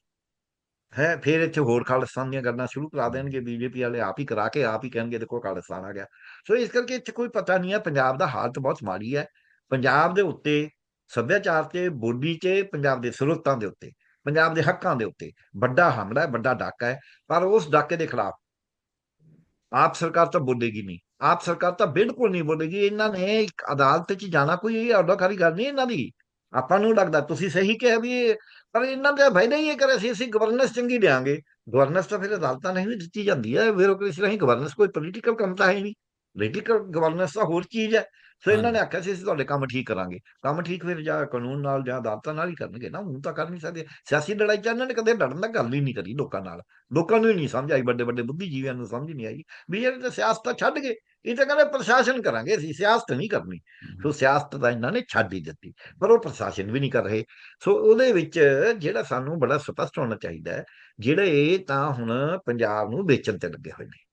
ਹੈ ਫਿਰ ਇੱਥੇ ਹੋਰ ਖਾਲਿਸਤਾਨ ਦੀਆਂ ਗੱਲਾਂ ਸ਼ੁਰੂ ਕਰਾ ਦੇਣਗੇ। ਬੀਜੇਪੀ ਵਾਲੇ ਆਪ ਹੀ ਕਰਾ ਕੇ ਆਪ ਹੀ ਕਹਿਣਗੇ ਦੇਖੋ ਖਾਲਿਸਤਾਨ ਆ ਗਿਆ। ਸੋ ਇਸ ਕਰਕੇ ਇੱਥੇ ਕੋਈ ਪਤਾ ਨਹੀਂ ਹੈ ਪੰਜਾਬ ਦਾ ਹਾਲਤ ਬਹੁਤ ਮਾੜੀ ਹੈ। ਪੰਜਾਬ ਦੇ ਉੱਤੇ ਸੱਭਿਆਚਾਰ ਤੇ ਬੋਲੀ ਤੇ ਪੰਜਾਬ ਦੇ ਸਰੋਤਾਂ ਦੇ ਉੱਤੇ। ਪੰਜਾਬ ਦੇ ਹੱਕਾਂ ਦੇ ਉੱਤੇ। ਵੱਡਾ ਹਮਲਾ ਹੈ, ਵੱਡਾ ਡਾਕਾ ਹੈ, ਪਰ ਉਸ ਡਾਕੇ ਦੇ ਖਿਲਾਫ ਆਪ ਸਰਕਾਰ ਤਾਂ ਬੋਲੇਗੀ ਨਹੀਂ। ਆਪ ਸਰਕਾਰ ਤਾਂ ਬਿਲਕੁਲ ਨਹੀਂ ਬੋਲੇਗੀ। ਇਹਨਾਂ ਨੇ ਇੱਕ ਅਦਾਲਤ 'ਚ ਜਾਣਾ, ਕੋਈ ਅਡੋਕਾਰੀ ਗੱਲ ਨਹੀਂ ਇਹਨਾਂ ਦੀ। ਆਪਾਂ ਨੂੰ ਲੱਗਦਾ, ਤੁਸੀਂ ਸਹੀ ਕਿਹਾ ਵੀ ਪਰ ਇਹਨਾਂ ਦਾ ਫਾਇਦਾ ਹੀ ਇਹ ਕਰੇ ਸੀ, ਅਸੀਂ ਗਵਰਨੈਂਸ ਚੰਗੀ ਦੇਾਂਗੇ ਗਵਰਨੈਂਸ ਤਾਂ ਫਿਰ ਅਦਾਲਤਾਂ ਨਹੀਂ ਦਿੱਤੀ ਜਾਂਦੀ ਹੈ। ਬਿਊਰੋਕ੍ਰੇਸੀ ਰਾਹੀਂ ਗਵਰਨੈਂਸ ਕੋਈ ਪੋਲੀਟੀਕਲ ਕੰਮ ਤਾਂ ਹੈ ਨਹੀਂ। ਪੋਲੀਟੀਕਲ ਗਵਰਨੈਂਸ ਤਾਂ ਹੋਰ ਚੀਜ਼ ਹੈ। ਸੋ ਇਹਨਾਂ ਨੇ ਆਖਿਆ ਸੀ ਅਸੀਂ ਤੁਹਾਡੇ ਕੰਮ ਠੀਕ ਕਰਾਂਗੇ। ਕੰਮ ਠੀਕ ਫਿਰ ਜਾਂ ਕਾਨੂੰਨ ਨਾਲ ਜਾਂ ਅਦਾਲਤਾਂ ਨਾਲ ਹੀ ਕਰਨਗੇ ਨਾ ਹੁਣ ਤਾਂ ਕਰ ਨਹੀਂ ਸਕਦੇ। ਸਿਆਸੀ ਲੜਾਈ ਚ ਇਹਨਾਂ ਨੇ ਕਦੇ ਲੜਨ ਦਾ ਗੱਲ ਹੀ ਨਹੀਂ ਕਰੀ ਲੋਕਾਂ ਨਾਲ। ਲੋਕਾਂ ਨੂੰ ਹੀ ਨਹੀਂ ਸਮਝ ਆਈ ਵੱਡੇ ਵੱਡੇ ਬੁੱਧੀਜੀਵੀਆਂ ਨੂੰ ਸਮਝ ਨਹੀਂ ਆਈ ਵੀ ਇਹ ਤਾਂ ਸਿਆਸਤ ਤਾਂ ਛੱਡ ਗਏ। ਇਹ ਤਾਂ ਕਹਿੰਦੇ ਪ੍ਰਸ਼ਾਸਨ ਕਰਾਂਗੇ ਅਸੀਂ ਸਿਆਸਤ ਨਹੀਂ ਕਰਨੀ। ਸੋ ਸਿਆਸਤ ਤਾਂ ਇਹਨਾਂ ਨੇ ਛੱਡ ਹੀ ਦਿੱਤੀ ਪਰ ਉਹ ਪ੍ਰਸ਼ਾਸਨ ਵੀ ਨਹੀਂ ਕਰ ਰਹੇ। ਸੋ ਉਹਦੇ ਵਿੱਚ ਜਿਹੜਾ ਸਾਨੂੰ ਬੜਾ ਸਪਸ਼ਟ ਹੋਣਾ ਚਾਹੀਦਾ ਹੈ ਜਿਹੜੇ ਤਾਂ ਹੁਣ ਪੰਜਾਬ ਨੂੰ ਵੇਚਣ ਤੇ ਲੱਗੇ ਹੋਏ ਨੇ।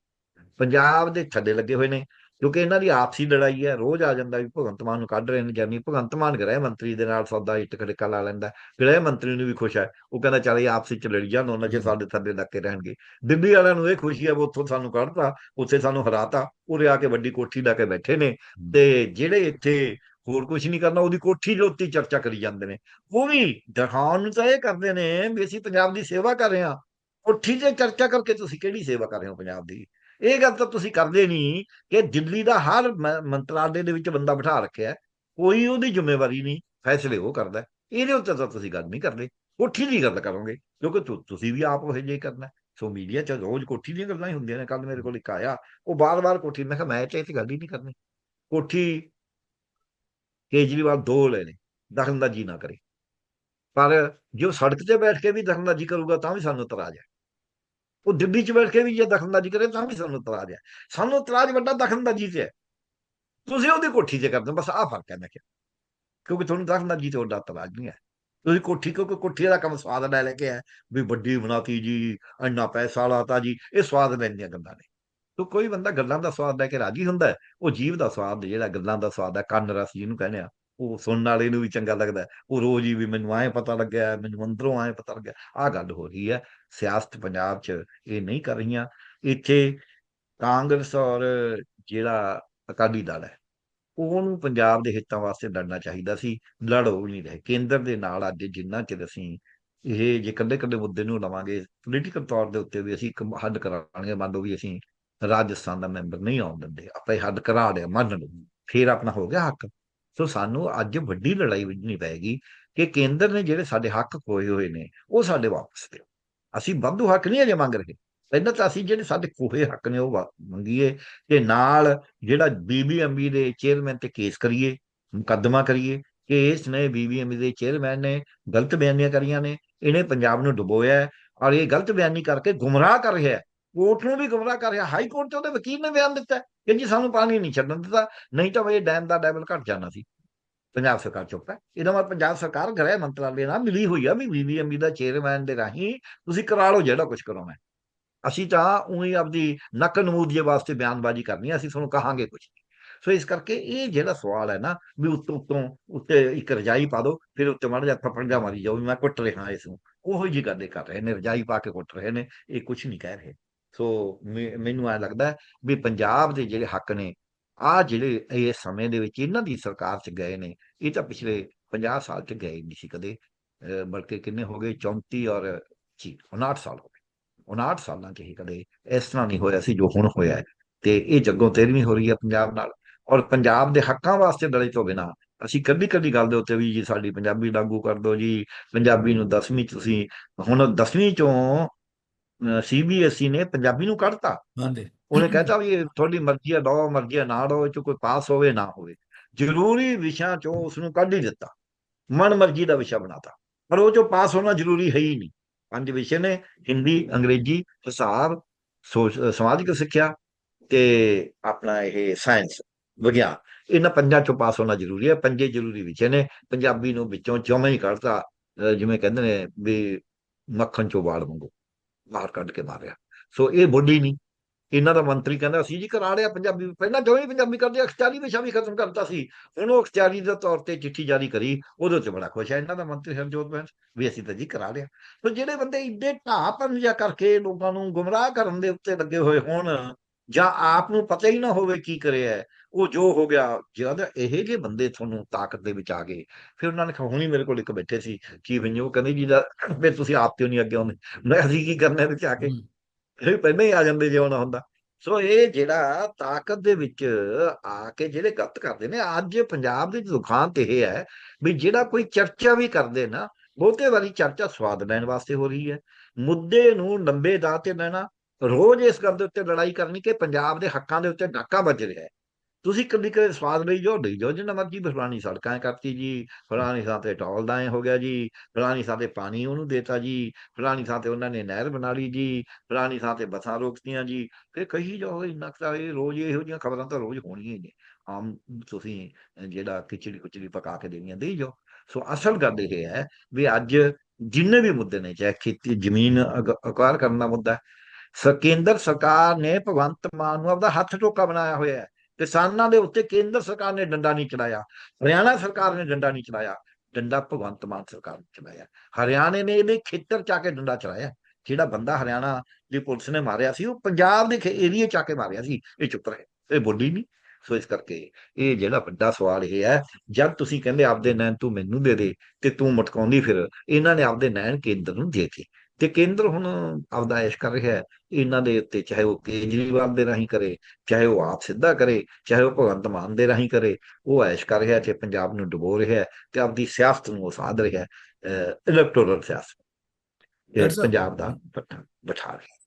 ਪੰਜਾਬ ਦੇ ਥੱਲੇ ਲੱਗੇ ਹੋਏ ਨੇ ਕਿਉਂਕਿ ਇਹਨਾਂ ਦੀ ਆਪਸੀ ਲੜਾਈ ਹੈ ਰੋਜ਼ ਆ ਜਾਂਦਾ ਵੀ ਭਗਵੰਤ ਮਾਨ ਨੂੰ ਕੱਢ ਰਹੇ ਨੇ ਜਾਨੀ ਭਗਵੰਤ ਮਾਨ ਗ੍ਰਹਿ ਮੰਤਰੀ ਦੇ ਨਾਲ ਸੌਦਾ ਇੱਟ ਖੜਕਾ ਲਾ ਲੈਂਦਾ ਗ੍ਰਹਿ ਮੰਤਰੀ ਨੂੰ ਵੀ ਖੁਸ਼ ਹੈ ਉਹ ਕਹਿੰਦਾ ਚੱਲ ਇਹ ਆਪਸੀ ਚ ਲੜੀ ਜਾਣ ਉਹਨਾਂ ਚ ਸਾਡੇ ਥੱਲੇ ਲੱਗੇ ਰਹਿਣਗੇ। ਦਿੱਲੀ ਵਾਲਿਆਂ ਨੂੰ ਇਹ ਖੁਸ਼ੀ ਹੈ ਵੀ ਉੱਥੋਂ ਸਾਨੂੰ ਕੱਢਤਾ ਉੱਥੇ ਸਾਨੂੰ ਹਰਾਤਾ ਉਰੇ ਆ ਕੇ ਵੱਡੀ ਕੋਠੀ ਲਾ ਕੇ ਬੈਠੇ ਨੇ ਤੇ ਜਿਹੜੇ ਇੱਥੇ ਹੋਰ ਕੁਝ ਨਹੀਂ ਕਰਨਾ ਉਹਦੀ ਕੋਠੀ ਹੀ ਚਰਚਾ ਕਰੀ ਜਾਂਦੇ ਨੇ। ਉਹ ਵੀ ਦਿਖਾਉਣ ਨੂੰ ਤਾਂ ਇਹ ਕਰਦੇ ਨੇ ਵੀ ਅਸੀਂ ਪੰਜਾਬ ਦੀ ਸੇਵਾ ਕਰ ਰਹੇ ਹਾਂ। ਕੋਠੀ ਤੇ ਚਰਚਾ ਕਰਕੇ ਤੁਸੀਂ ਕਿਹੜੀ ਸੇਵਾ ਕਰ ਰਹੇ ਹੋ ਪੰਜਾਬ ਦੀ? ਇਹ ਗੱਲ ਤਾਂ ਤੁਸੀਂ ਕਰਦੇ ਨਹੀਂ ਕਿ ਦਿੱਲੀ ਦਾ ਹਰ ਮ- ਮੰਤਰਾਲੇ ਦੇ ਵਿੱਚ ਬੰਦਾ ਬਿਠਾ ਰੱਖਿਆ, ਕੋਈ ਉਹਦੀ ਜ਼ਿੰਮੇਵਾਰੀ ਨਹੀਂ, ਫੈਸਲੇ ਉਹ ਕਰਦਾ। ਇਹਦੇ ਉੱਤੇ ਤਾਂ ਤੁਸੀਂ ਗੱਲ ਨਹੀਂ ਕਰਦੇ, ਕੋਠੀ ਦੀ ਗੱਲ ਕਰੋਗੇ, ਕਿਉਂਕਿ ਤੁਸੀਂ ਵੀ ਆਪ ਉਹ ਜਿਹੇ ਕਰਨਾ। ਸੋ ਮੀਡੀਆ 'ਚ ਰੋਜ਼ ਕੋਠੀ ਦੀਆਂ ਗੱਲਾਂ ਹੀ ਹੁੰਦੀਆਂ ਨੇ ਕੱਲ ਮੇਰੇ ਕੋਲ ਇੱਕ ਆਇਆ, ਉਹ ਬਾਰ-ਬਾਰ ਕੋਠੀ, ਮੈਂ ਕਿਹਾ ਮੈਂ ਚਾਹੇ ਤੇ ਗੱਲ ਹੀ ਨਹੀਂ ਕਰਨੀ। ਕੋਠੀ ਕੇਜਰੀਵਾਲ ਦੋ ਲੈ ਨੇ ਦਖਲਅੰਦਾਜ਼ੀ ਨਾ ਕਰੇ। ਪਰ ਜੋ ਸੜਕ ਤੇ ਬੈਠ ਕੇ ਵੀ ਦਖਲਅੰਦਾਜ਼ੀ ਕਰੂਗਾ, ਤਾਂ ਵੀ ਸਾਨੂੰ ਇਤਰਾਜ਼ ਹੈ। ਉਹ ਦਿੱਲੀ 'ਚ ਬੈਠ ਕੇ ਵੀ ਜੇ ਦਖਲਅੰਦਾਜ਼ੀ ਕਰੇ, ਤਾਂ ਵੀ ਸਾਨੂੰ ਇਤਰਾਜ਼ ਹੈ ਸਾਨੂੰ ਇਤਰਾਜ਼ ਵੱਡਾ ਦਖਲਅੰਦਾਜ਼ੀ ਤੇ ਹੈ। ਤੁਸੀਂ ਉਹਦੀ ਕੋਠੀ 'ਚ ਕਰਦੇ ਹੋ, ਬਸ ਆਹ ਫ਼ਰਕ ਹੈ ਮੈਂ ਕਿਹਾ। ਕਿਉਂਕਿ ਤੁਹਾਨੂੰ ਦਖਲਅੰਦਾਜ਼ੀ ਤੇ ਵੱਡਾ ਇਤਰਾਜ਼ ਨਹੀਂ ਹੈ ਤੁਸੀਂ ਕੋਠੀ, ਕਿਉਂਕਿ ਕੋਠੀ ਦਾ ਕੰਮ ਸਵਾਦ ਲੈ ਲੈ ਕੇ ਹੈ ਵੀ ਵੱਡੀ ਬਣਾਤੀ ਜੀ, ਇੰਨਾ ਪੈਸਾ ਲਾਤਾ ਜੀ, ਇਹ ਸਵਾਦ ਲੈਣ ਦੀਆਂ ਗੱਲਾਂ ਨੇ। ਤੋ ਕੋਈ ਬੰਦਾ ਗੱਲਾਂ ਦਾ ਸਵਾਦ ਲੈ ਕੇ ਰਾਜੀ ਹੁੰਦਾ ਉਹ ਜੀਵ ਦਾ ਸਵਾਦ ਜਿਹੜਾ ਗੱਲਾਂ ਦਾ ਸਵਾਦ ਹੈ, ਕੰਨ ਰਸ ਜਿਹਨੂੰ ਕਹਿੰਦੇ ਆ। ਉਹ ਸੁਣਨ ਵਾਲੇ ਨੂੰ ਵੀ ਚੰਗਾ ਲੱਗਦਾ। ਉਹ ਰੋਜ਼ ਹੀ ਵੀ ਮੈਨੂੰ ਐਂ ਪਤਾ ਲੱਗਿਆ, ਮੈਨੂੰ ਅੰਦਰੋਂ ਐਂ ਪਤਾ ਲੱਗਿਆ। ਆਹ ਗੱਲ ਹੋ ਰਹੀ ਹੈ ਸਿਆਸਤ ਪੰਜਾਬ 'ਚ ਇਹ ਨਹੀਂ ਕਰ ਰਹੀਆਂ। ਇੱਥੇ ਕਾਂਗਰਸ ਔਰ ਜਿਹੜਾ ਅਕਾਲੀ ਦਲ ਹੈ, ਉਹਨੂੰ ਪੰਜਾਬ ਦੇ ਹਿੱਤਾਂ ਵਾਸਤੇ ਲੜਨਾ ਚਾਹੀਦਾ ਸੀ, ਲੜੋ ਵੀ ਨਹੀਂ ਰਹੇ। ਕੇਂਦਰ ਦੇ ਨਾਲ ਅੱਜ ਜਿੰਨਾ ਚਿਰ ਅਸੀਂ ਇਹ ਜੇ ਕੱਲੇ ਕੱਲੇ ਮੁੱਦੇ ਨੂੰ ਲਵਾਂਗੇ ਪੋਲੀਟੀਕਲ ਤੌਰ ਦੇ ਉੱਤੇ ਵੀ ਅਸੀਂ ਇੱਕ ਹੱਲ ਕਰਾਂਗੇ, ਮੰਨ ਲਓ ਵੀ ਅਸੀਂ ਰਾਜਸਥਾਨ ਦਾ ਮੈਂਬਰ ਨਹੀਂ ਆਉਣ ਦਿੰਦੇ, ਆਪਾਂ ਇਹ ਹੱਲ ਕਰਾ ਲਿਆ, ਮੰਨ ਲਓ। ਫਿਰ ਆਪਣਾ ਹੋ ਗਿਆ ਹੱਕ। ਸੋ ਸਾਨੂੰ ਅੱਜ ਵੱਡੀ ਲੜਾਈ ਵਿੱਢਣੀ ਪਏਗੀ ਕਿ ਕੇਂਦਰ ਨੇ ਜਿਹੜੇ ਸਾਡੇ ਹੱਕ ਖੋਏ ਹੋਏ ਨੇ, ਉਹ ਸਾਡੇ ਵਾਪਸ ਦਿਓ। ਅਸੀਂ ਵਾਧੂ ਹੱਕ ਨਹੀਂ ਅਜੇ ਮੰਗ ਰਹੇ। ਪਹਿਲਾਂ ਤਾਂ ਅਸੀਂ ਜਿਹੜੇ ਸਾਡੇ ਕੋਹੇ ਹੱਕ ਨੇ, ਉਹ ਵਾ- ਮੰਗੀਏ ਤੇ ਨਾਲ ਜਿਹੜਾ ਬੀਬੀਐਮਬੀ ਦੇ ਚੇਅਰਮੈਨ ਤੇ ਕੇਸ ਕਰੀਏ, ਮੁਕੱਦਮਾ ਕਰੀਏ ਕਿ ਇਸ ਨੇ ਬੀਬੀਐਮਬੀ ਦੇ ਚੇਅਰਮੈਨ ਨੇ ਗਲਤ ਬਿਆਨੀਆਂ ਕਰੀਆਂ ਨੇ, ਇਹਨੇ ਪੰਜਾਬ ਨੂੰ ਡੁਬੋਇਆ ਔਰ ਇਹ ਗਲਤ ਬਿਆਨੀ ਕਰਕੇ ਗੁੰਮਰਾਹ ਕਰ ਰਿਹਾ ਹੈ। ਕੋਰਟ ਨੂੰ ਵੀ ਗੁੰਮਰਾਹ ਕਰ ਰਿਹਾ, ਹਾਈ ਕੋਰਟ 'ਚ ਉਹਦੇ ਵਕੀਲ ਨੇ ਬਿਆਨ ਦਿੱਤਾ ਹੈ ਕਿ ਜੀ ਸਾਨੂੰ ਪਾਣੀ ਨਹੀਂ ਛੱਡਣ ਦਿੱਤਾ, ਨਹੀਂ ਤਾਂ ਇਹ ਡੈਮ ਦਾ ਲੈਵਲ ਘਟ ਜਾਣਾ ਸੀ। ਪੰਜਾਬ ਸਰਕਾਰ ਚੁੱਪ ਹੈ। ਇਹਦਾ ਮਤਲਬ ਪੰਜਾਬ ਸਰਕਾਰ ਗ੍ਰਹਿ ਮੰਤਰਾਲੇ ਨਾਲ ਮਿਲੀ ਹੋਈ ਆ, ਵੀ ਬੀਬੀਐਮਬੀ ਦਾ ਚੇਅਰਮੈਨ ਦੇ ਰਾਹੀਂ ਤੁਸੀਂ ਕਰਾ ਲਓ ਜਿਹੜਾ ਕੁਝ ਕਰਾਉਣਾ ਹੈ। ਅਸੀਂ ਤਾਂ ਉਹੀ ਆਪਦੀ ਨੱਕ ਨਮੂਦੀਏ ਵਾਸਤੇ ਬਿਆਨਬਾਜ਼ੀ ਕਰਨੀ ਹੈ, ਅਸੀਂ ਤੁਹਾਨੂੰ ਕਹਾਂਗੇ ਕੁਝ ਸੋ ਇਸ ਕਰਕੇ ਇਹ ਜਿਹੜਾ ਸਵਾਲ ਹੈ ਨਾ, ਵੀ ਉੱਤੋਂ ਉੱਤੋਂ ਉੱਤੇ ਇੱਕ ਰਜਾਈ ਪਾ ਦਿਓ, ਫਿਰ ਉੱਤੇ ਮੜ ਜਾ ਥੱਪੜ ਜਾ ਮਾਰੀ ਜਾਓ ਵੀ ਮੈਂ ਕੁੱਟ ਰਿਹਾ ਇਸ ਨੂੰ। ਉਹੋ ਜੀ ਗੱਲੇ ਕਰ ਰਹੇ ਨੇ, ਰਜਾਈ ਪਾ ਕੇ ਕੁੱਟ ਰਹੇ ਨੇ, ਇਹ ਕੁਝ ਨਹੀਂ ਕਹਿ ਰਹੇ। ਸੋ ਮੈਨੂੰ ਐ ਲੱਗਦਾ ਵੀ ਪੰਜਾਬ ਦੇ ਜਿਹੜੇ ਹੱਕ ਨੇ ਆ ਜਿਹੜੇ ਇਹ ਸਮੇਂ ਦੇ ਵਿੱਚ ਇਹਨਾਂ ਦੀ ਸਰਕਾਰ ਚ ਗਏ ਨੇ, ਇਹ ਤਾਂ ਪਿਛਲੇ 50 ਸਾਲ ਚ ਗਏ ਨਹੀਂ ਸੀ ਕਦੇ ਬਲਕਿ ਕਿੰਨੇ ਹੋ ਗਏ 34 ਔਰ ਜੀ 59 ਸਾਲ ਹੋ ਗਏ। 59 ਸਾਲਾਂ ਚ ਹੀ ਕਦੇ ਇਸ ਤਰ੍ਹਾਂ ਨਹੀਂ ਹੋਇਆ ਸੀ ਜੋ ਹੁਣ ਹੋਇਆ ਹੈ ਤੇ ਇਹ ਜੱਗੋਂ ਤੇਰਵੀਂ ਹੋ ਰਹੀ ਹੈ ਪੰਜਾਬ ਨਾਲ। ਔਰ ਪੰਜਾਬ ਦੇ ਹੱਕਾਂ ਵਾਸਤੇ ਲੜੇ ਤੋਂ ਬਿਨਾ ਅਸੀਂ ਕਦੀ ਕਦੀ ਗੱਲ ਦੇ ਉੱਤੇ ਵੀ ਜੀ ਸਾਡੀ ਪੰਜਾਬੀ ਲਾਗੂ ਕਰ ਦਿਓ ਜੀ, ਪੰਜਾਬੀ ਨੂੰ 10ਵੀਂ ਤੁਸੀਂ, ਹੁਣ 10ਵੀਂ ਚੋਂ ਸੀਬੀਐਸਈ ਨੇ ਪੰਜਾਬੀ ਨੂੰ ਕੱਢਤਾ। ਹਾਂਜੀ। ਉਹਨੇ ਕਹਤਾ ਵੀ ਇਹ ਤੁਹਾਡੀ ਮਰਜ਼ੀ ਹੈ ਲਓ ਮਰਜ਼ੀ ਹੈ ਨਾ ਲਓ ਇਹ 'ਚੋਂ ਕੋਈ ਪਾਸ ਹੋਵੇ ਨਾ ਹੋਵੇ। ਜ਼ਰੂਰੀ ਵਿਸ਼ਾ ਚੋਂ ਉਸ ਨੂੰ ਕੱਢ ਹੀ ਦਿੱਤਾ। ਮਨ ਮਰਜ਼ੀ ਦਾ ਵਿਸ਼ਾ ਬਣਾਤਾ। ਪਰ ਉਹ ਚੋਂ ਪਾਸ ਹੋਣਾ ਜ਼ਰੂਰੀ ਹੈ ਹੀ ਨਹੀਂ। ਪੰਜ ਵਿਸ਼ੇ ਨੇ ਹਿੰਦੀ ਅੰਗਰੇਜ਼ੀ ਹਿਸਾਬ ਸਮਾਜਿਕ ਸਿੱਖਿਆ ਤੇ ਆਪਣਾ ਇਹ ਸਾਇੰਸ ਵਿਗਿਆਨ। ਇਹਨਾਂ ਪੰਜਾਂ ਚੋਂ ਪਾਸ ਹੋਣਾ ਜ਼ਰੂਰੀ ਹੈ। ਪੰਜੇ ਜ਼ਰੂਰੀ ਵਿਸ਼ੇ ਨੇ। ਪੰਜਾਬੀ ਨੂੰ ਵਿੱਚੋਂ ਜਮਾਂ ਹੀ ਕੱਢਤਾ। ਜਿਵੇਂ ਕਹਿੰਦੇ ਨੇ ਵੀ ਮੱਖਣ ਚੋਂ ਵਾਲ ਵਾਂਗੂ ਬਾਹਰ ਕੱਢ ਕੇ ਮਾਰਿਆ। ਸੋ ਇਹ ਬੋਲੀ ਨਹੀਂ। ਇਹਨਾਂ ਦਾ ਮੰਤਰੀ ਕਹਿੰਦਾ, ਅਸੀਂ ਜੀ ਕਰਾ ਲਿਆ ਪੰਜਾਬੀ। ਪਹਿਲਾਂ ਜਵੇਂ ਪੰਜਾਬੀ ਕਰਦੇ, ਅਖਤਿਆਰੀ ਵਿਸ਼ਾ ਵੀ ਖਤਮ ਕਰਤਾ ਸੀ। ਹੁਣ ਉਹ ਅਖਤਿਆਰੀ ਦੇ ਤੌਰ ਤੇ ਚਿੱਠੀ ਜਾਰੀ ਕਰੀ, ਉਹਦੇ ਤੇ ਬੜਾ ਖੁਸ਼ ਹੈ ਇਹਨਾਂ ਦਾ ਮੰਤਰੀ ਹਰਜੋਤ ਬੈਂਸ, ਵੀ ਅਸੀਂ ਤਾਂ ਜੀ ਕਰਾ ਲਿਆ। ਸੋ ਜਿਹੜੇ ਬੰਦੇ ਇੱਡੇ ਢਾਹ ਜਿਹਾ ਕਰਕੇ ਲੋਕਾਂ ਨੂੰ ਗੁੰਮਰਾਹ ਕਰਨ ਦੇ ਉੱਤੇ ਲੱਗੇ ਹੋਏ ਹੋਣ ਜਾਂ ਆਪ ਨੂੰ ਪਤਾ ਹੀ ਨਾ ਹੋਵੇ ਕੀ ਕਰਿਆ ਹੈ, ਉਹ ਜੋ ਹੋ ਗਿਆ ਜਦ ਇਹ ਜਿਹੇ ਬੰਦੇ ਤੁਹਾਨੂੰ ਤਾਕਤ ਦੇ ਵਿੱਚ ਆ ਗਏ। ਫਿਰ ਉਹਨਾਂ ਨੇ ਹੁਣੀ ਮੇਰੇ ਕੋਲ ਇੱਕ ਬੈਠੇ ਸੀ ਚੀਫ ਇੰਜੀਨੀਅਰ ਉਹ ਕਹਿੰਦੇ ਜੀ ਦਾ ਵੀ ਤੁਸੀਂ ਆਪ ਕਿਉਂ ਨਹੀਂ ਅੱਗੇ ਆਉਂਦੇ। ਮੈਂ ਅਸੀਂ ਕੀ ਕਰਨਾ ਇਹਦੇ ਚ ਆ ਕੇ? ਇਹ ਪਹਿਲਾਂ ਹੀ ਆ ਜਾਂਦੇ ਜੇ ਆਉਣਾ ਹੁੰਦਾ। ਸੋ ਇਹ ਜਿਹੜਾ ਤਾਕਤ ਦੇ ਵਿੱਚ ਆ ਕੇ ਜਿਹੜੇ ਗਲਤ ਕਰਦੇ ਨੇ ਅੱਜ ਪੰਜਾਬ ਦੀ ਦੁਖਾਂਤ ਇਹ ਹੈ ਵੀ ਜਿਹੜਾ ਕੋਈ ਚਰਚਾ ਵੀ ਕਰਦੇ ਨਾ ਬਹੁਤੇ ਵਾਰੀ ਚਰਚਾ ਸਵਾਦ ਲੈਣ ਵਾਸਤੇ ਹੋ ਰਹੀ ਹੈ। ਮੁੱਦੇ ਨੂੰ ਲੰਬੇ ਦਾ ਤੇ ਲੈਣਾ ਰੋਜ਼ ਇਸ ਗੱਲ ਦੇ ਉੱਤੇ ਲੜਾਈ ਕਰਨੀ ਕਿ ਪੰਜਾਬ ਦੇ ਹੱਕਾਂ ਦੇ ਉੱਤੇ ਡਾਕਾ ਵੱਜ ਰਿਹਾ ਹੈ। ਤੁਸੀਂ ਕਦੀ ਕਦੇ ਸਵਾਦ ਲਈ ਜਾਓ ਲਈ ਜਾਓ, ਜਿੰਨਾ ਮਰਜ਼ੀ ਵੀ ਫਲਾਣੀ ਸੜਕਾਂ ਕਰਤੀ ਜੀ, ਫਲਾਣੀ ਥਾਂ ਤੇ ਟੋਲ ਦਾ ਹੋ ਗਿਆ ਜੀ, ਫਲਾਣੀ ਥਾਂ ਤੇ ਪਾਣੀ ਉਹਨੂੰ ਦੇਤਾ ਜੀ, ਫਲਾਣੀ ਥਾਂ ਤੇ ਉਹਨਾਂ ਨੇ ਨਹਿਰ ਬਣਾ ਲਈ ਜੀ, ਫਲਾਣੀ ਥਾਂ ਤੇ ਬੱਸਾਂ ਰੋਕਤੀਆਂ ਜੀ, ਫਿਰ ਕਹੀ ਜਾਓ, ਇੰਨਾ ਕੁ ਤਾਂ ਇਹ ਰੋਜ਼ ਇਹੋ ਜਿਹੀਆਂ ਖਬਰਾਂ ਤਾਂ ਰੋਜ਼ ਹੋਣੀਆਂ ਹੀ ਨੇ। ਆਮ ਤੁਸੀਂ ਜਿਹੜਾ ਖਿਚੜੀ ਖੁਚੜੀ ਪਕਾ ਕੇ ਦੇਣੀਆਂ, ਦੇਈ ਜਾਓ। ਸੋ ਅਸਲ ਗੱਲ ਇਹ ਹੈ ਵੀ ਅੱਜ ਜਿੰਨੇ ਵੀ ਮੁੱਦੇ ਨੇ, ਚਾਹੇ ਖੇਤੀ, ਜ਼ਮੀਨ ਅਗ- ਅਕਾਰ ਕਰਨ ਦਾ ਮੁੱਦਾ ਸਰ ਕੇਂਦਰ ਸਰਕਾਰ ਨੇ ਭਗਵੰਤ ਮਾਨ ਨੂੰ ਆਪਦਾ ਹੱਥ ਟੋਕਾ ਬਣਾਇਆ ਹੋਇਆ ਹੈ ਕਿਸਾਨਾਂ ਦੇ ਉੱਤੇ ਕੇਂਦਰ ਸਰਕਾਰ ਨੇ ਡੰਡਾ ਨਹੀਂ ਚਲਾਇਆ ਹਰਿਆਣਾ ਸਰਕਾਰ ਨੇ ਡੰਡਾ ਨਹੀਂ ਚਲਾਇਆ ਡੰਡਾ ਭਗਵੰਤ ਮਾਨ ਸਰਕਾਰ ਨੇ ਚਲਾਇਆ ਹਰਿਆਣੇ ਨੇ ਇਹਦੇ ਖੇਤਰ ਚ ਆ ਕੇ ਡੰਡਾ ਚਲਾਇਆ ਜਿਹੜਾ ਬੰਦਾ ਹਰਿਆਣਾ ਦੀ ਪੁਲਿਸ ਨੇ ਮਾਰਿਆ ਸੀ, ਉਹ ਪੰਜਾਬ ਦੇ ਏਰੀਏ ਚ ਆ ਕੇ ਮਾਰਿਆ ਸੀ, ਇਹ ਚੁੱਪ ਰਹੇ, ਇਹ ਬੋਲੀ ਨਹੀਂ। ਸੋ ਇਸ ਕਰਕੇ ਇਹ ਜਿਹੜਾ ਵੱਡਾ ਸਵਾਲ ਇਹ ਹੈ, ਜਦ ਤੁਸੀਂ ਕਹਿੰਦੇ ਆਪਦੇ ਨੈਣ ਤੂੰ ਮੈਨੂੰ ਦੇ ਦੇ ਤੇ ਤੂੰ ਮਟਕਾਉਂਦੀ ਫਿਰ, ਇਹਨਾਂ ਨੇ ਆਪਦੇ ਨੈਣ ਕੇਂਦਰ ਨੂੰ ਦੇ ਦਿੱਤੇ। ਤੇ ਕੇਂਦਰ ਹੁਣ ਆਪਦਾ ਐਸ਼ ਕਰ ਰਿਹਾ ਹੈ ਇਹਨਾਂ ਦੇ ਉੱਤੇ ਚਾਹੇ ਉਹ ਕੇਜਰੀਵਾਲ ਦੇ ਰਾਹੀਂ ਕਰੇ ਚਾਹੇ ਉਹ ਆਪ ਸਿੱਧਾ ਕਰੇ ਚਾਹੇ ਉਹ ਭਗਵੰਤ ਮਾਨ ਦੇ ਰਾਹੀਂ ਕਰੇ ਉਹ ਐਸ਼ ਕਰ ਰਿਹਾ ਤੇ ਪੰਜਾਬ ਨੂੰ ਡੁਬੋ ਰਿਹਾ ਤੇ ਆਪਦੀ ਸਿਆਸਤ ਨੂੰ ਸਾਧ ਰਿਹਾ ਇਲੈਕਟੋਰਲ ਸਿਆਸਤ ਪੰਜਾਬ ਦਾ ਬਿਠਾ ਰਿਹਾ